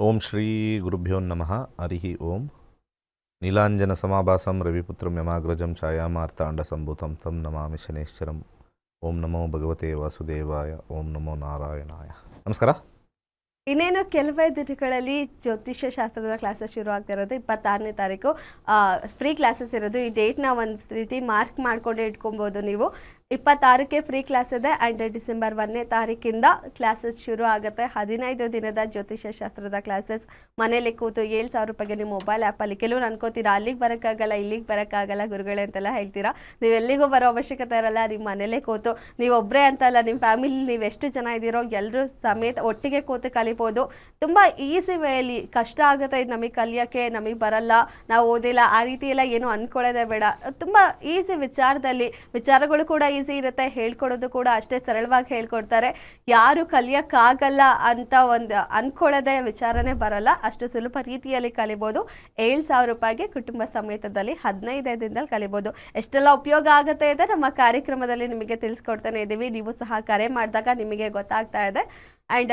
ಓಂ ಶ್ರೀ ಗುರುಭ್ಯೋ ನಮಃ. ಹರಿ ಓಂ. ನೀಲಾಂಜನ ಸಮಾಭಾಸಂ ರವಿಪುತ್ರಂ ಯಮಾಗ್ರಜಂ ಛಾಯಾಮಾರ್ತಾಂಡ ಸಂಭೂತಂ ತಂ ನಮಾಮಿ ಶನೇಶ್ವರಂ. ಓಂ ನಮೋ ಭಗವತೆ ವಾಸುದೇವಾಯ. ಓಂ ನಮೋ ನಾರಾಯಣಾಯ. ನಮಸ್ಕಾರ. ಇನ್ನೇನು ಕೆಲವೇ ದಿನಗಳಲ್ಲಿ ಜ್ಯೋತಿಷ್ಯ ಶಾಸ್ತ್ರದ ಕ್ಲಾಸಸ್ ಶುರು ಆಗ್ತಾ ಇರೋದು ಇಪ್ಪತ್ತಾರನೇ ತಾರೀಕು. ಫ್ರೀ ಕ್ಲಾಸಸ್ ಇರೋದು. ಈ ಡೇಟ್ನ ಒಂದು ರೀತಿ ಮಾರ್ಕ್ ಮಾಡ್ಕೊಂಡು ಇಟ್ಕೊಬೋದು ನೀವು. ಇಪ್ಪತ್ತಾರಕ್ಕೆ ಫ್ರೀ ಕ್ಲಾಸ್ ಇದೆ ಆ್ಯಂಡ್ ಡಿಸೆಂಬರ್ ಒಂದನೇ ತಾರೀಕಿಂದ ಕ್ಲಾಸಸ್ ಶುರು ಆಗುತ್ತೆ. ಹದಿನೈದು ದಿನದ ಜ್ಯೋತಿಷ್ಯ ಶಾಸ್ತ್ರದ ಕ್ಲಾಸಸ್ ಮನೇಲಿ ಕೂತು ಏಳು ಸಾವಿರ ರೂಪಾಯಿಗೆ ನಿಮ್ಮ ಮೊಬೈಲ್ ಆ್ಯಪಲ್ಲಿ ಕೆಲವ್ರು ಅನ್ಕೋತೀರಾ, ಅಲ್ಲಿಗೆ ಬರೋಕ್ಕಾಗಲ್ಲ, ಇಲ್ಲಿಗೆ ಬರೋಕ್ಕಾಗಲ್ಲ ಗುರುಗಳೇ ಅಂತೆಲ್ಲ ಹೇಳ್ತೀರಾ? ನೀವು ಎಲ್ಲಿಗೂ ಬರೋ ಅವಶ್ಯಕತೆ ಇರಲ್ಲ ನಿಮ್ಮ ಮನೇಲೇ ಕೂತು. ನೀವು ಒಬ್ಬರೇ ಅಂತಲ್ಲ ನಿಮ್ಮ ಫ್ಯಾಮಿಲಿ ನೀವು ಎಷ್ಟು ಜನ ಇದ್ದೀರೋ ಎಲ್ಲರೂ ಸಮೇತ ಒಟ್ಟಿಗೆ ಕೂತು ಕಲಿಬೋದು. ತುಂಬ ಈಸಿ ವೇಯಲ್ಲಿ ಕಷ್ಟ ಆಗುತ್ತೆ ಇದು ನಮಗೆ ಕಲಿಯೋಕ್ಕೆ, ನಮಗೆ ಬರಲ್ಲ, ನಾವು ಓದಿಲ್ಲ, ಆ ರೀತಿ ಎಲ್ಲ ಏನು ಅಂದ್ಕೊಳ್ಳೋದೇ ಬೇಡ. ತುಂಬ ಈಸಿ ವಿಚಾರದಲ್ಲಿ, ವಿಚಾರಗಳು ಕೂಡ ಈಸಿ ಇರುತ್ತೆ ಹೇಳ್ಕೊಡೋದು ಕೂಡ ಅಷ್ಟೇ ಸರಳವಾಗಿ ಹೇಳ್ಕೊಡ್ತಾರೆ. ಯಾರು ಕಲಿಯೋಕ್ಕಾಗಲ್ಲ ಅಂತ ಒಂದು ಅಂದ್ಕೊಳ್ಳೋದೇ ವಿಚಾರನೇ ಬರಲ್ಲ. ಅಷ್ಟು ಸುಲಭ ರೀತಿಯಲ್ಲಿ ಕಲಿಬೋದು. ಏಳು ಸಾವಿರ ರೂಪಾಯಿಗೆ ಕುಟುಂಬ ಸಮೇತದಲ್ಲಿ ಹದಿನೈದು ದಿನದಲ್ಲಿ ಕಲಿಬೋದು. ಎಷ್ಟೆಲ್ಲ ಉಪಯೋಗ ಆಗುತ್ತೆ ಇದೆ ನಮ್ಮ ಕಾರ್ಯಕ್ರಮದಲ್ಲಿ ನಿಮಗೆ ತಿಳಿಸ್ಕೊಡ್ತಾನೆ ಇದ್ದೀವಿ ನೀವು ಸಹ ಕರೆ ಮಾಡಿದಾಗ ನಿಮಗೆ ಗೊತ್ತಾಗ್ತಾ ಇದೆ. ಆ್ಯಂಡ್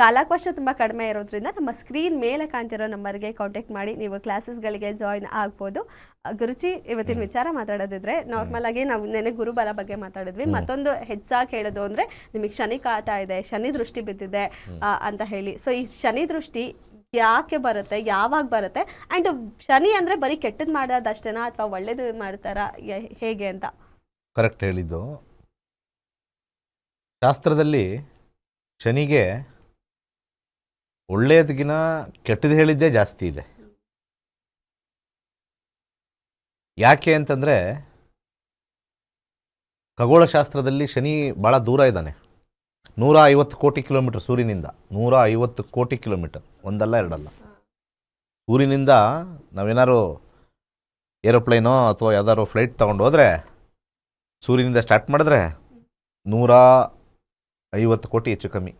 ಕಾಲಾವಕಾಶ ತುಂಬ ಕಡಿಮೆ ಇರೋದ್ರಿಂದ ನಮ್ಮ ಸ್ಕ್ರೀನ್ ಮೇಲೆ ಕಾಣ್ತಿರೋ ನಂಬರ್ಗೆ ಕಾಂಟ್ಯಾಕ್ಟ್ ಮಾಡಿ ನೀವು ಕ್ಲಾಸಸ್ಗಳಿಗೆ ಜಾಯಿನ್ ಆಗ್ಬೋದು. ಗುರುಚಿ ಗುರುಜಿ ಇವತ್ತಿನ ವಿಚಾರ ಮಾತಾಡೋದಿದ್ರೆ ನಾರ್ಮಲ್ ಆಗಿ ನಾವು ನೆನೆ ಗುರುಬಲ ಬಗ್ಗೆ ಮಾತಾಡಿದ್ವಿ. ಮತ್ತೊಂದು ಹೆಚ್ಚಾಗಿ ಹೇಳೋದು ಅಂದರೆ ನಿಮಗೆ ಶನಿ ಕಾಟ ಇದೆ ಶನಿ ದೃಷ್ಟಿ ಬಿದ್ದಿದೆ ಅಂತ ಹೇಳಿ. ಸೊ ಈ ಶನಿ ದೃಷ್ಟಿ ಯಾಕೆ ಬರುತ್ತೆ ಯಾವಾಗ ಬರುತ್ತೆ ಆ್ಯಂಡ್ ಶನಿ ಅಂದರೆ ಬರೀ ಕೆಟ್ಟದ್ದು ಮಾಡೋದಷ್ಟೇನಾ ಅಥವಾ ಒಳ್ಳೇದು ಮಾಡ್ತಾರಾ ಹೇಗೆ ಅಂತ? ಕರೆಕ್ಟ್ ಹೇಳಿದ್ದು. ಶಾಸ್ತ್ರದಲ್ಲಿ ಶನಿಗೆ ಒಳ್ಳೆಯದಕ್ಕಿಂತ ಕೆಟ್ಟದ್ದು ಹೇಳಿದ್ದೇ ಜಾಸ್ತಿ ಇದೆ. ಯಾಕೆ ಅಂತಂದರೆ ಖಗೋಳಶಾಸ್ತ್ರದಲ್ಲಿ ಶನಿ ಭಾಳ ದೂರ ಇದ್ದಾನೆ. ನೂರ ಐವತ್ತು ಕೋಟಿ ಕಿಲೋಮೀಟರ್ ಸೂರ್ಯನಿಂದ. ನೂರ ಐವತ್ತು ಕೋಟಿ ಕಿಲೋಮೀಟರ್. ಒಂದಲ್ಲ ಎರಡಲ್ಲ. ಊರಿನಿಂದ ನಾವೇನಾದ್ರು ಏರೋಪ್ಲೇನೋ ಅಥವಾ ಯಾವ್ದಾದ್ರು ಫ್ಲೈಟ್ ತೊಗೊಂಡು ಹೋದರೆ ಸೂರ್ಯನಿಂದ ಸ್ಟಾರ್ಟ್ ಮಾಡಿದ್ರೆ ನೂರ ಐವತ್ತು ಕೋಟಿ ಹೆಚ್ಚು ಕಮ್ಮಿ.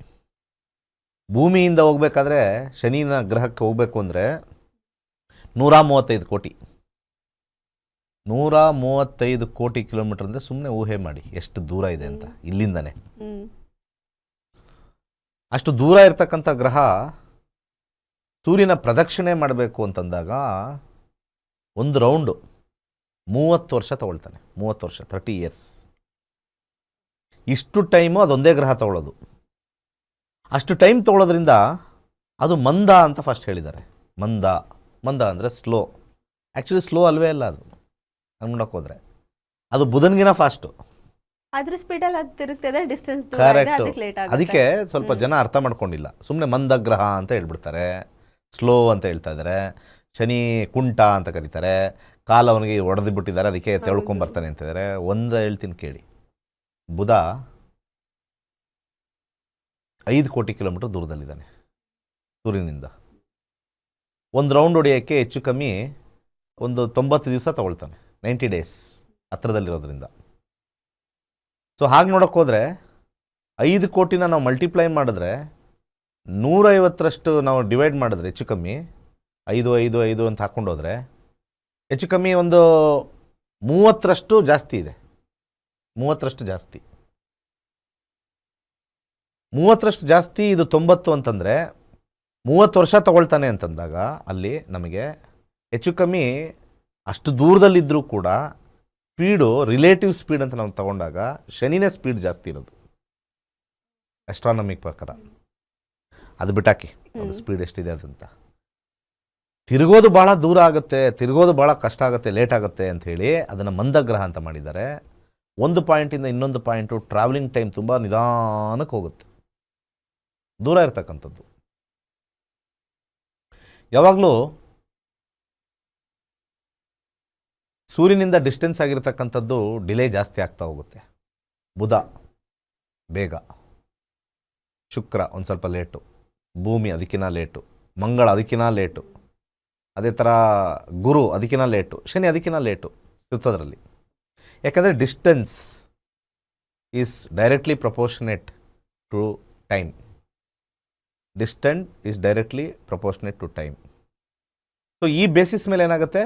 ಭೂಮಿಯಿಂದ ಹೋಗ್ಬೇಕಾದ್ರೆ ಶನಿನ ಗ್ರಹಕ್ಕೆ ಹೋಗಬೇಕು ಅಂದರೆ ನೂರ ಮೂವತ್ತೈದು ಕೋಟಿ. ನೂರ ಮೂವತ್ತೈದು ಕೋಟಿ ಕಿಲೋಮೀಟರ್ ಅಂದರೆ ಸುಮ್ಮನೆ ಊಹೆ ಮಾಡಿ ಎಷ್ಟು ದೂರ ಇದೆ ಅಂತ ಇಲ್ಲಿಂದನೇ. ಅಷ್ಟು ದೂರ ಇರತಕ್ಕಂಥ ಗ್ರಹ ಸೂರ್ಯನ ಪ್ರದಕ್ಷಿಣೆ ಮಾಡಬೇಕು ಅಂತಂದಾಗ ಒಂದು ರೌಂಡು ಮೂವತ್ತು ವರ್ಷ ತಗೊಳ್ತಾನೆ. ಮೂವತ್ತು ವರ್ಷ ತರ್ಟಿ ಇಯರ್ಸ್ ಇಷ್ಟು ಟೈಮು ಅದೊಂದೇ ಗ್ರಹ ತಗೊಳ್ಳೋದು. ಅಷ್ಟು ಟೈಮ್ ತಗೊಳ್ಳೋದ್ರಿಂದ ಅದು ಮಂದ ಅಂತ ಫಸ್ಟ್ ಹೇಳಿದ್ದಾರೆ. ಮಂದ ಮಂದ ಅಂದರೆ ಸ್ಲೋ ಆ್ಯಕ್ಚುಲಿ ಸ್ಲೋ ಅಲ್ವೇ ಅಲ್ಲ ಅದು. ಅನ್ಕೊಂಡಕ್ಕೆ ಹೋದರೆ. ಅದು ಬುಧನ್ಗಿನ ಫಾಸ್ಟು ಅದ್ರ ಸ್ಪೀಡಲ್ಲಿ ಅದು ತಿರುಗ್ತದೆ ಡಿಸ್ಟೆನ್ಸ್ ಕರೆಕ್ಟ್ ಅದಕ್ಕೆ ಸ್ವಲ್ಪ ಜನ ಅರ್ಥ ಮಾಡ್ಕೊಂಡಿಲ್ಲ. ಸುಮ್ಮನೆ ಮಂದ ಗ್ರಹ ಅಂತ ಹೇಳ್ಬಿಡ್ತಾರೆ. ಸ್ಲೋ ಅಂತ ಹೇಳ್ತಾ ಇದ್ದಾರೆ ಶನಿ ಕುಂಟ ಅಂತ ಕರೀತಾರೆ. ಕಾಲ ಅವನಿಗೆ ಒಡೆದು ಬಿಟ್ಟಿದ್ದಾರೆ ಅದಕ್ಕೆ. ತೆಳ್ಕೊಂಬರ್ತಾನೆ ಅಂತಿದ್ದಾರೆ ಒಂದು ಹೇಳ್ತೀನಿ ಕೇಳಿ. ಬುಧ ಐದು ಕೋಟಿ ಕಿಲೋಮೀಟರ್ ದೂರದಲ್ಲಿದ್ದಾನೆ, ಸೂರ್ಯನಿಂದ. ಒಂದು ರೌಂಡ್ ಹೊಡೆಯೋಕ್ಕೆ ಹೆಚ್ಚು ಕಮ್ಮಿ ಒಂದು ತೊಂಬತ್ತು ದಿವಸ ತೊಗೊಳ್ತಾನೆ, ನೈಂಟಿ ಡೇಸ್ ಹತ್ರದಲ್ಲಿರೋದ್ರಿಂದ. ಸೊ, ಹಾಗೆ ನೋಡೋಕೆ ಹೋದರೆ ಐದು ಕೋಟಿನ ನಾವು ಮಲ್ಟಿಪ್ಲೈ ಮಾಡಿದ್ರೆ ನೂರೈವತ್ತರಷ್ಟು ನಾವು ಡಿವೈಡ್ ಮಾಡಿದ್ರೆ ಹೆಚ್ಚು ಕಮ್ಮಿ, ಐದು ಐದು ಐದು ಅಂತ ಹಾಕ್ಕೊಂಡೋದ್ರೆ ಹೆಚ್ಚು ಕಮ್ಮಿ ಒಂದು ಮೂವತ್ತರಷ್ಟು ಜಾಸ್ತಿ ಇದೆ. ಮೂವತ್ತರಷ್ಟು ಜಾಸ್ತಿ. ಮೂವತ್ತರಷ್ಟು ಜಾಸ್ತಿ ಇದು ತೊಂಬತ್ತು ಅಂತಂದರೆ ಮೂವತ್ತು ವರ್ಷ ತಗೊಳ್ತಾನೆ ಅಂತಂದಾಗ ಅಲ್ಲಿ ನಮಗೆ ಹೆಚ್ಚು ಕಮ್ಮಿ ಅಷ್ಟು ದೂರದಲ್ಲಿದ್ದರೂ ಕೂಡ ಸ್ಪೀಡು ರಿಲೇಟಿವ್ ಸ್ಪೀಡ್ ಅಂತ ನಾವು ತಗೊಂಡಾಗ ಶನಿನೇ ಸ್ಪೀಡ್ ಜಾಸ್ತಿ ಇರೋದು. ಅಸ್ಟ್ರಾನಮಿಕ್ ಪ್ರಕಾರ. ಅದು ಬಿಟ್ಟಾಕಿ. ಅದು. ಸ್ಪೀಡ್ ಎಷ್ಟಿದೆ ಅದಂತ. ತಿರುಗೋದು ಭಾಳ ದೂರ ಆಗುತ್ತೆ ತಿರುಗೋದು ಭಾಳ ಕಷ್ಟ ಆಗುತ್ತೆ ಲೇಟ್ ಆಗುತ್ತೆ ಅಂತ ಹೇಳಿ ಅದನ್ನು ಮಂದಗ್ರಹ ಅಂತ ಮಾಡಿದ್ದಾರೆ. ಒಂದು ಪಾಯಿಂಟಿಂದ ಇನ್ನೊಂದು ಪಾಯಿಂಟು ಟ್ರಾವೆಲಿಂಗ್ ಟೈಮ್ ತುಂಬ ನಿಧಾನಕ್ಕೆ ಹೋಗುತ್ತೆ. ದೂರ ಇರ್ತಕ್ಕಂಥದ್ದು. ಯಾವಾಗಲೂ ಸೂರ್ಯನಿಂದ ಡಿಸ್ಟೆನ್ಸ್ ಆಗಿರ್ತಕ್ಕಂಥದ್ದು ಡಿಲೇ ಜಾಸ್ತಿ ಆಗ್ತಾ ಹೋಗುತ್ತೆ. ಬುಧ ಬೇಗ ಶುಕ್ರ ಒಂದು ಸ್ವಲ್ಪ ಲೇಟು ಭೂಮಿ ಅದಕ್ಕಿಂತ ಲೇಟು ಮಂಗಳ ಅದಕ್ಕಿಂತ ಲೇಟು ಅದೇ ಥರ ಗುರು ಅದಕ್ಕಿಂತ ಲೇಟು ಶನಿ ಅದಕ್ಕಿಂತ ಲೇಟು ಸುತ್ತೋದ್ರಲ್ಲಿ. ಯಾಕಂದರೆ distance is directly proportionate to time distant is directly proportionate to time so ಈ ಬೇಸಿಸ್ ಮೇಲೆ ಏನಾಗುತ್ತೆ?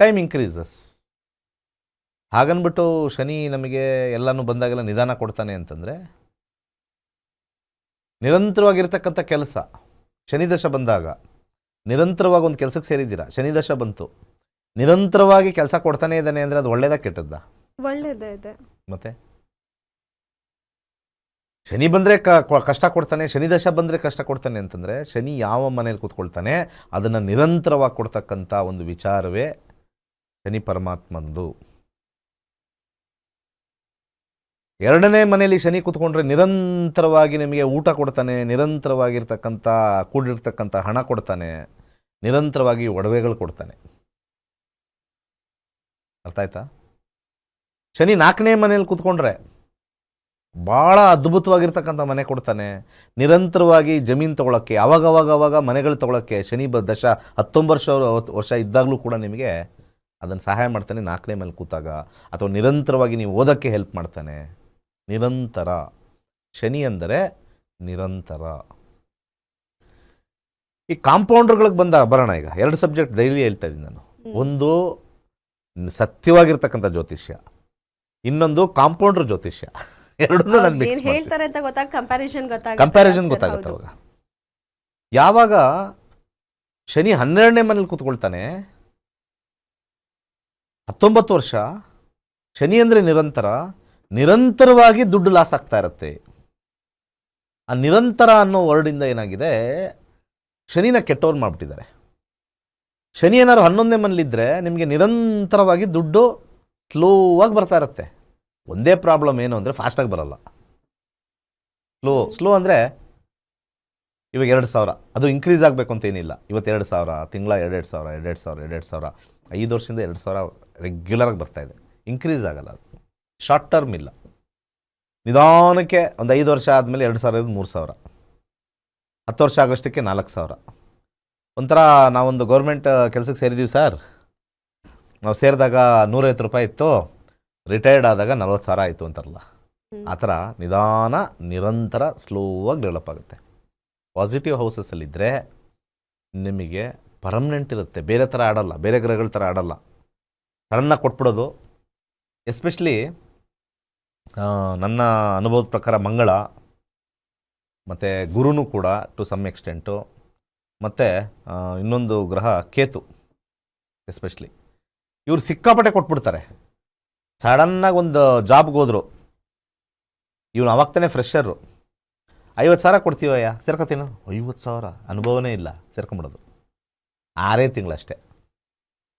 ಟೈಮ್ ಇನ್ಕ್ರೀಸಸ್ ಹಾಗನ್ಬಿಟ್ಟು ಶನಿ ನಮಗೆ ಎಲ್ಲನೂ ಬಂದಾಗೆಲ್ಲ ನಿಧಾನ ಕೊಡ್ತಾನೆ ಅಂತಂದರೆ, ನಿರಂತರವಾಗಿರ್ತಕ್ಕಂಥ ಕೆಲಸ ಶನಿ ದಶ ಬಂದಾಗ, ನಿರಂತರವಾಗಿ ಒಂದು ಕೆಲಸಕ್ಕೆ ಸೇರಿದ್ದೀರಾ ಶನಿ ದಶ ಬಂತು, ನಿರಂತರವಾಗಿ ಕೆಲಸ ಕೊಡ್ತಾನೆ ಇದ್ದಾನೆ ಅಂದರೆ ಅದು ಒಳ್ಳೇದಾ ಕೆಟ್ಟದ್ದ? ಒಳ್ಳೇದೇ ಮತ್ತೆ? ಶನಿ ಬಂದರೆ ಕಷ್ಟ ಕೊಡ್ತಾನೆ, ಶನಿ ದಶ ಬಂದರೆ ಕಷ್ಟ ಕೊಡ್ತಾನೆ ಅಂತಂದರೆ, ಶನಿ ಯಾವ ಮನೇಲಿ ಕೂತ್ಕೊಳ್ತಾನೆ, ಅದನ್ನು ನಿರಂತರವಾಗಿ ಕೊಡ್ತಕ್ಕಂಥ ಒಂದು ವಿಚಾರವೇ ಶನಿ ಪರಮಾತ್ಮಂದು. ಎರಡನೇ ಮನೆಯಲ್ಲಿ ಶನಿ ಕೂತ್ಕೊಂಡ್ರೆ ನಿರಂತರವಾಗಿ ನಿಮಗೆ ಊಟ ಕೊಡ್ತಾನೆ, ನಿರಂತರವಾಗಿರ್ತಕ್ಕಂಥ, ಕೂಡಿರ್ತಕ್ಕಂಥ ಹಣ ಕೊಡ್ತಾನೆ, ನಿರಂತರವಾಗಿ ಒಡವೆಗಳು ಕೊಡ್ತಾನೆ. ಅರ್ಥ ಆಯ್ತಾ? ಶನಿ ನಾಲ್ಕನೇ ಮನೆಯಲ್ಲಿ ಕೂತ್ಕೊಂಡ್ರೆ ಭಾಳ ಅದ್ಭುತವಾಗಿರ್ತಕ್ಕಂಥ ಮನೆ ಕೊಡ್ತಾನೆ. ನಿರಂತರವಾಗಿ ಜಮೀನು ತೊಗೊಳಕ್ಕೆ ಅವಾಗವಾಗ ಅವಾಗ ಅವಾಗ ಮನೆಗಳು ತೊಗೊಳಕ್ಕೆ ಶನಿ ಬ ದಶ ಹತ್ತೊಂಬತ್ತು ವರ್ಷ ವರ್ಷ ಇದ್ದಾಗಲೂ ಕೂಡ ನಿಮಗೆ ಅದನ್ನು ಸಹಾಯ ಮಾಡ್ತಾನೆ ನಾಲ್ಕನೇ ಮೇಲೆ ಕೂತಾಗ. ಅಥವಾ ನಿರಂತರವಾಗಿ ನೀವು ಓದೋಕ್ಕೆ ಹೆಲ್ಪ್ ಮಾಡ್ತಾನೆ. ನಿರಂತರ. ಶನಿ ಅಂದರೆ ನಿರಂತರ. ಈ ಕಾಂಪೌಂಡರ್ಗಳಿಗೆ ಬಂದ ಬರೋಣ ಈಗ. ಎರಡು ಸಬ್ಜೆಕ್ಟ್ ಡೈಲಿ ಹೇಳ್ತಾ ಇದ್ದೀನಿ ನಾನು. ಒಂದು ಸತ್ಯವಾಗಿರ್ತಕ್ಕಂಥ ಜ್ಯೋತಿಷ್ಯ. ಇನ್ನೊಂದು ಕಾಂಪೌಂಡರ್ ಜ್ಯೋತಿಷ್ಯ. ಎರಡನ್ನೂ ನಾನು ಮಿಕ್ಸ್ ಮಾಡ್ತೀನಿ ಹೇಳ್ತಾರೆ ಅಂತ ಗೊತ್ತಾಗ ಕಂಪ್ಯಾರಿಸನ್ ಗೊತ್ತಾಗ ಕಂಪ್ಯಾರಿಸನ್ ಗೊತ್ತಾಗುತ್ತೆ ಅವಾಗ. ಯಾವಾಗ ಶನಿ ಹನ್ನೆರಡನೇ ಮನೇಲಿ ಕೂತ್ಕೊಳ್ತಾನೆ ಹತ್ತೊಂಬತ್ತು ವರ್ಷ ಶನಿ ಅಂದರೆ ನಿರಂತರ ನಿರಂತರವಾಗಿ ದುಡ್ಡು ಲಾಸ್ ಆಗ್ತಾ ಇರುತ್ತೆ. ಆ ನಿರಂತರ ಅನ್ನೋ ವರ್ಡಿಂದ ಏನಾಗಿದೆ? ಶನಿನ ಕೆಟ್ಟವ್ರು ಮಾಡಿಬಿಟ್ಟಿದ್ದಾರೆ. ಶನಿ ಏನಾದ್ರು ಹನ್ನೊಂದನೇ ಮನೇಲಿದ್ದರೆ ನಿಮಗೆ ನಿರಂತರವಾಗಿ ದುಡ್ಡು ಸ್ಲೋವಾಗಿ ಬರ್ತಾ ಇರುತ್ತೆ. ಒಂದೇ ಪ್ರಾಬ್ಲಮ್ ಏನು ಅಂದರೆ ಫಾಸ್ಟಾಗಿ ಬರಲ್ಲ. ಸ್ಲೋ ಸ್ಲೋ ಅಂದರೆ ಇವಾಗ ಎರಡು ಸಾವಿರ. ಅದು ಇನ್ಕ್ರೀಸ್ ಆಗಬೇಕು ಅಂತ ಏನಿಲ್ಲ. ಇವತ್ತು ಎರಡು ಸಾವಿರ, ತಿಂಗಳ ಎರಡೆರಡು ಸಾವಿರ ಎರಡೆರಡು ಸಾವಿರ ಎರಡೆರಡು ಸಾವಿರ. ಐದು ವರ್ಷದಿಂದ ಎರಡು ಸಾವಿರ ರೆಗ್ಯುಲರಾಗಿ ಬರ್ತಾ ಇದೆ. ಇನ್ಕ್ರೀಸ್ ಆಗಲ್ಲ ಅದು. ಶಾರ್ಟ್ ಟರ್ಮ್ ಇಲ್ಲ. ನಿಧಾನಕ್ಕೆ ಒಂದು ಐದು ವರ್ಷ ಆದಮೇಲೆ ಎರಡು ಸಾವಿರದ ಮೂರು ಸಾವಿರ. ಹತ್ತು ವರ್ಷ ಆಗೋಷ್ಟಕ್ಕೆ ನಾಲ್ಕು ಸಾವಿರ. ಒಂಥರ ನಾವೊಂದು ಗೌರ್ಮೆಂಟ್ ಕೆಲಸಕ್ಕೆ ಸೇರಿದ್ದೀವಿ ಸರ್. ನಾವು ಸೇರಿದಾಗ ನೂರೈವತ್ತು ರೂಪಾಯಿ ಇತ್ತು ರಿಟೈರ್ಡ್ ಆದಾಗ ನಲ್ವತ್ತು ಸಾವಿರ ಆಯಿತು ಅಂತಾರಲ್ಲ. ಆ ಥರ ನಿಧಾನ ನಿರಂತರ ಸ್ಲೋವಾಗಿ ಡೆವಲಪ್ ಆಗುತ್ತೆ. ಪಾಸಿಟಿವ್ ಹೌಸಸ್ಸಲ್ಲಿದ್ದರೆ ನಿಮಗೆ ಪರ್ಮನೆಂಟ್ ಇರುತ್ತೆ. ಬೇರೆ ಥರ ಆಡಲ್ಲ ಬೇರೆ ಗ್ರಹಗಳ ಥರ ಆಡಲ್ಲ. ಸಡನ್ನಾಗಿ ಕೊಟ್ಬಿಡೋದು. ಎಸ್ಪೆಷಲಿ ನನ್ನ ಅನುಭವದ ಪ್ರಕಾರ ಮಂಗಳ ಮತ್ತು ಗುರುನು ಕೂಡ ಟು ಸಮ್ ಎಕ್ಸ್ಟೆಂಟು ಮತ್ತು ಇನ್ನೊಂದು ಗ್ರಹ ಕೇತು ಎಸ್ಪೆಷಲಿ ಇವ್ರು ಸಿಕ್ಕಾಪಟ್ಟೆ ಕೊಟ್ಬಿಡ್ತಾರೆ. ಸಡನ್ನಾಗಿ ಒಂದು ಜಾಬ್ಗೆ ಹೋದರು. ಇವನು ಅವಾಗ್ತಾನೆ ತಾನೇ ಫ್ರೆಶರು ಐವತ್ತು ಸಾವಿರ ಕೊಡ್ತೀವಯ್ಯ? ಸೇರ್ಕೊತೀನ. ಐವತ್ತು ಸಾವಿರ? ಅನುಭವನೇ ಇಲ್ಲ. ಸೇರ್ಕೊಂಬಿಡೋದು. ಆರೇ ತಿಂಗಳಷ್ಟೇ.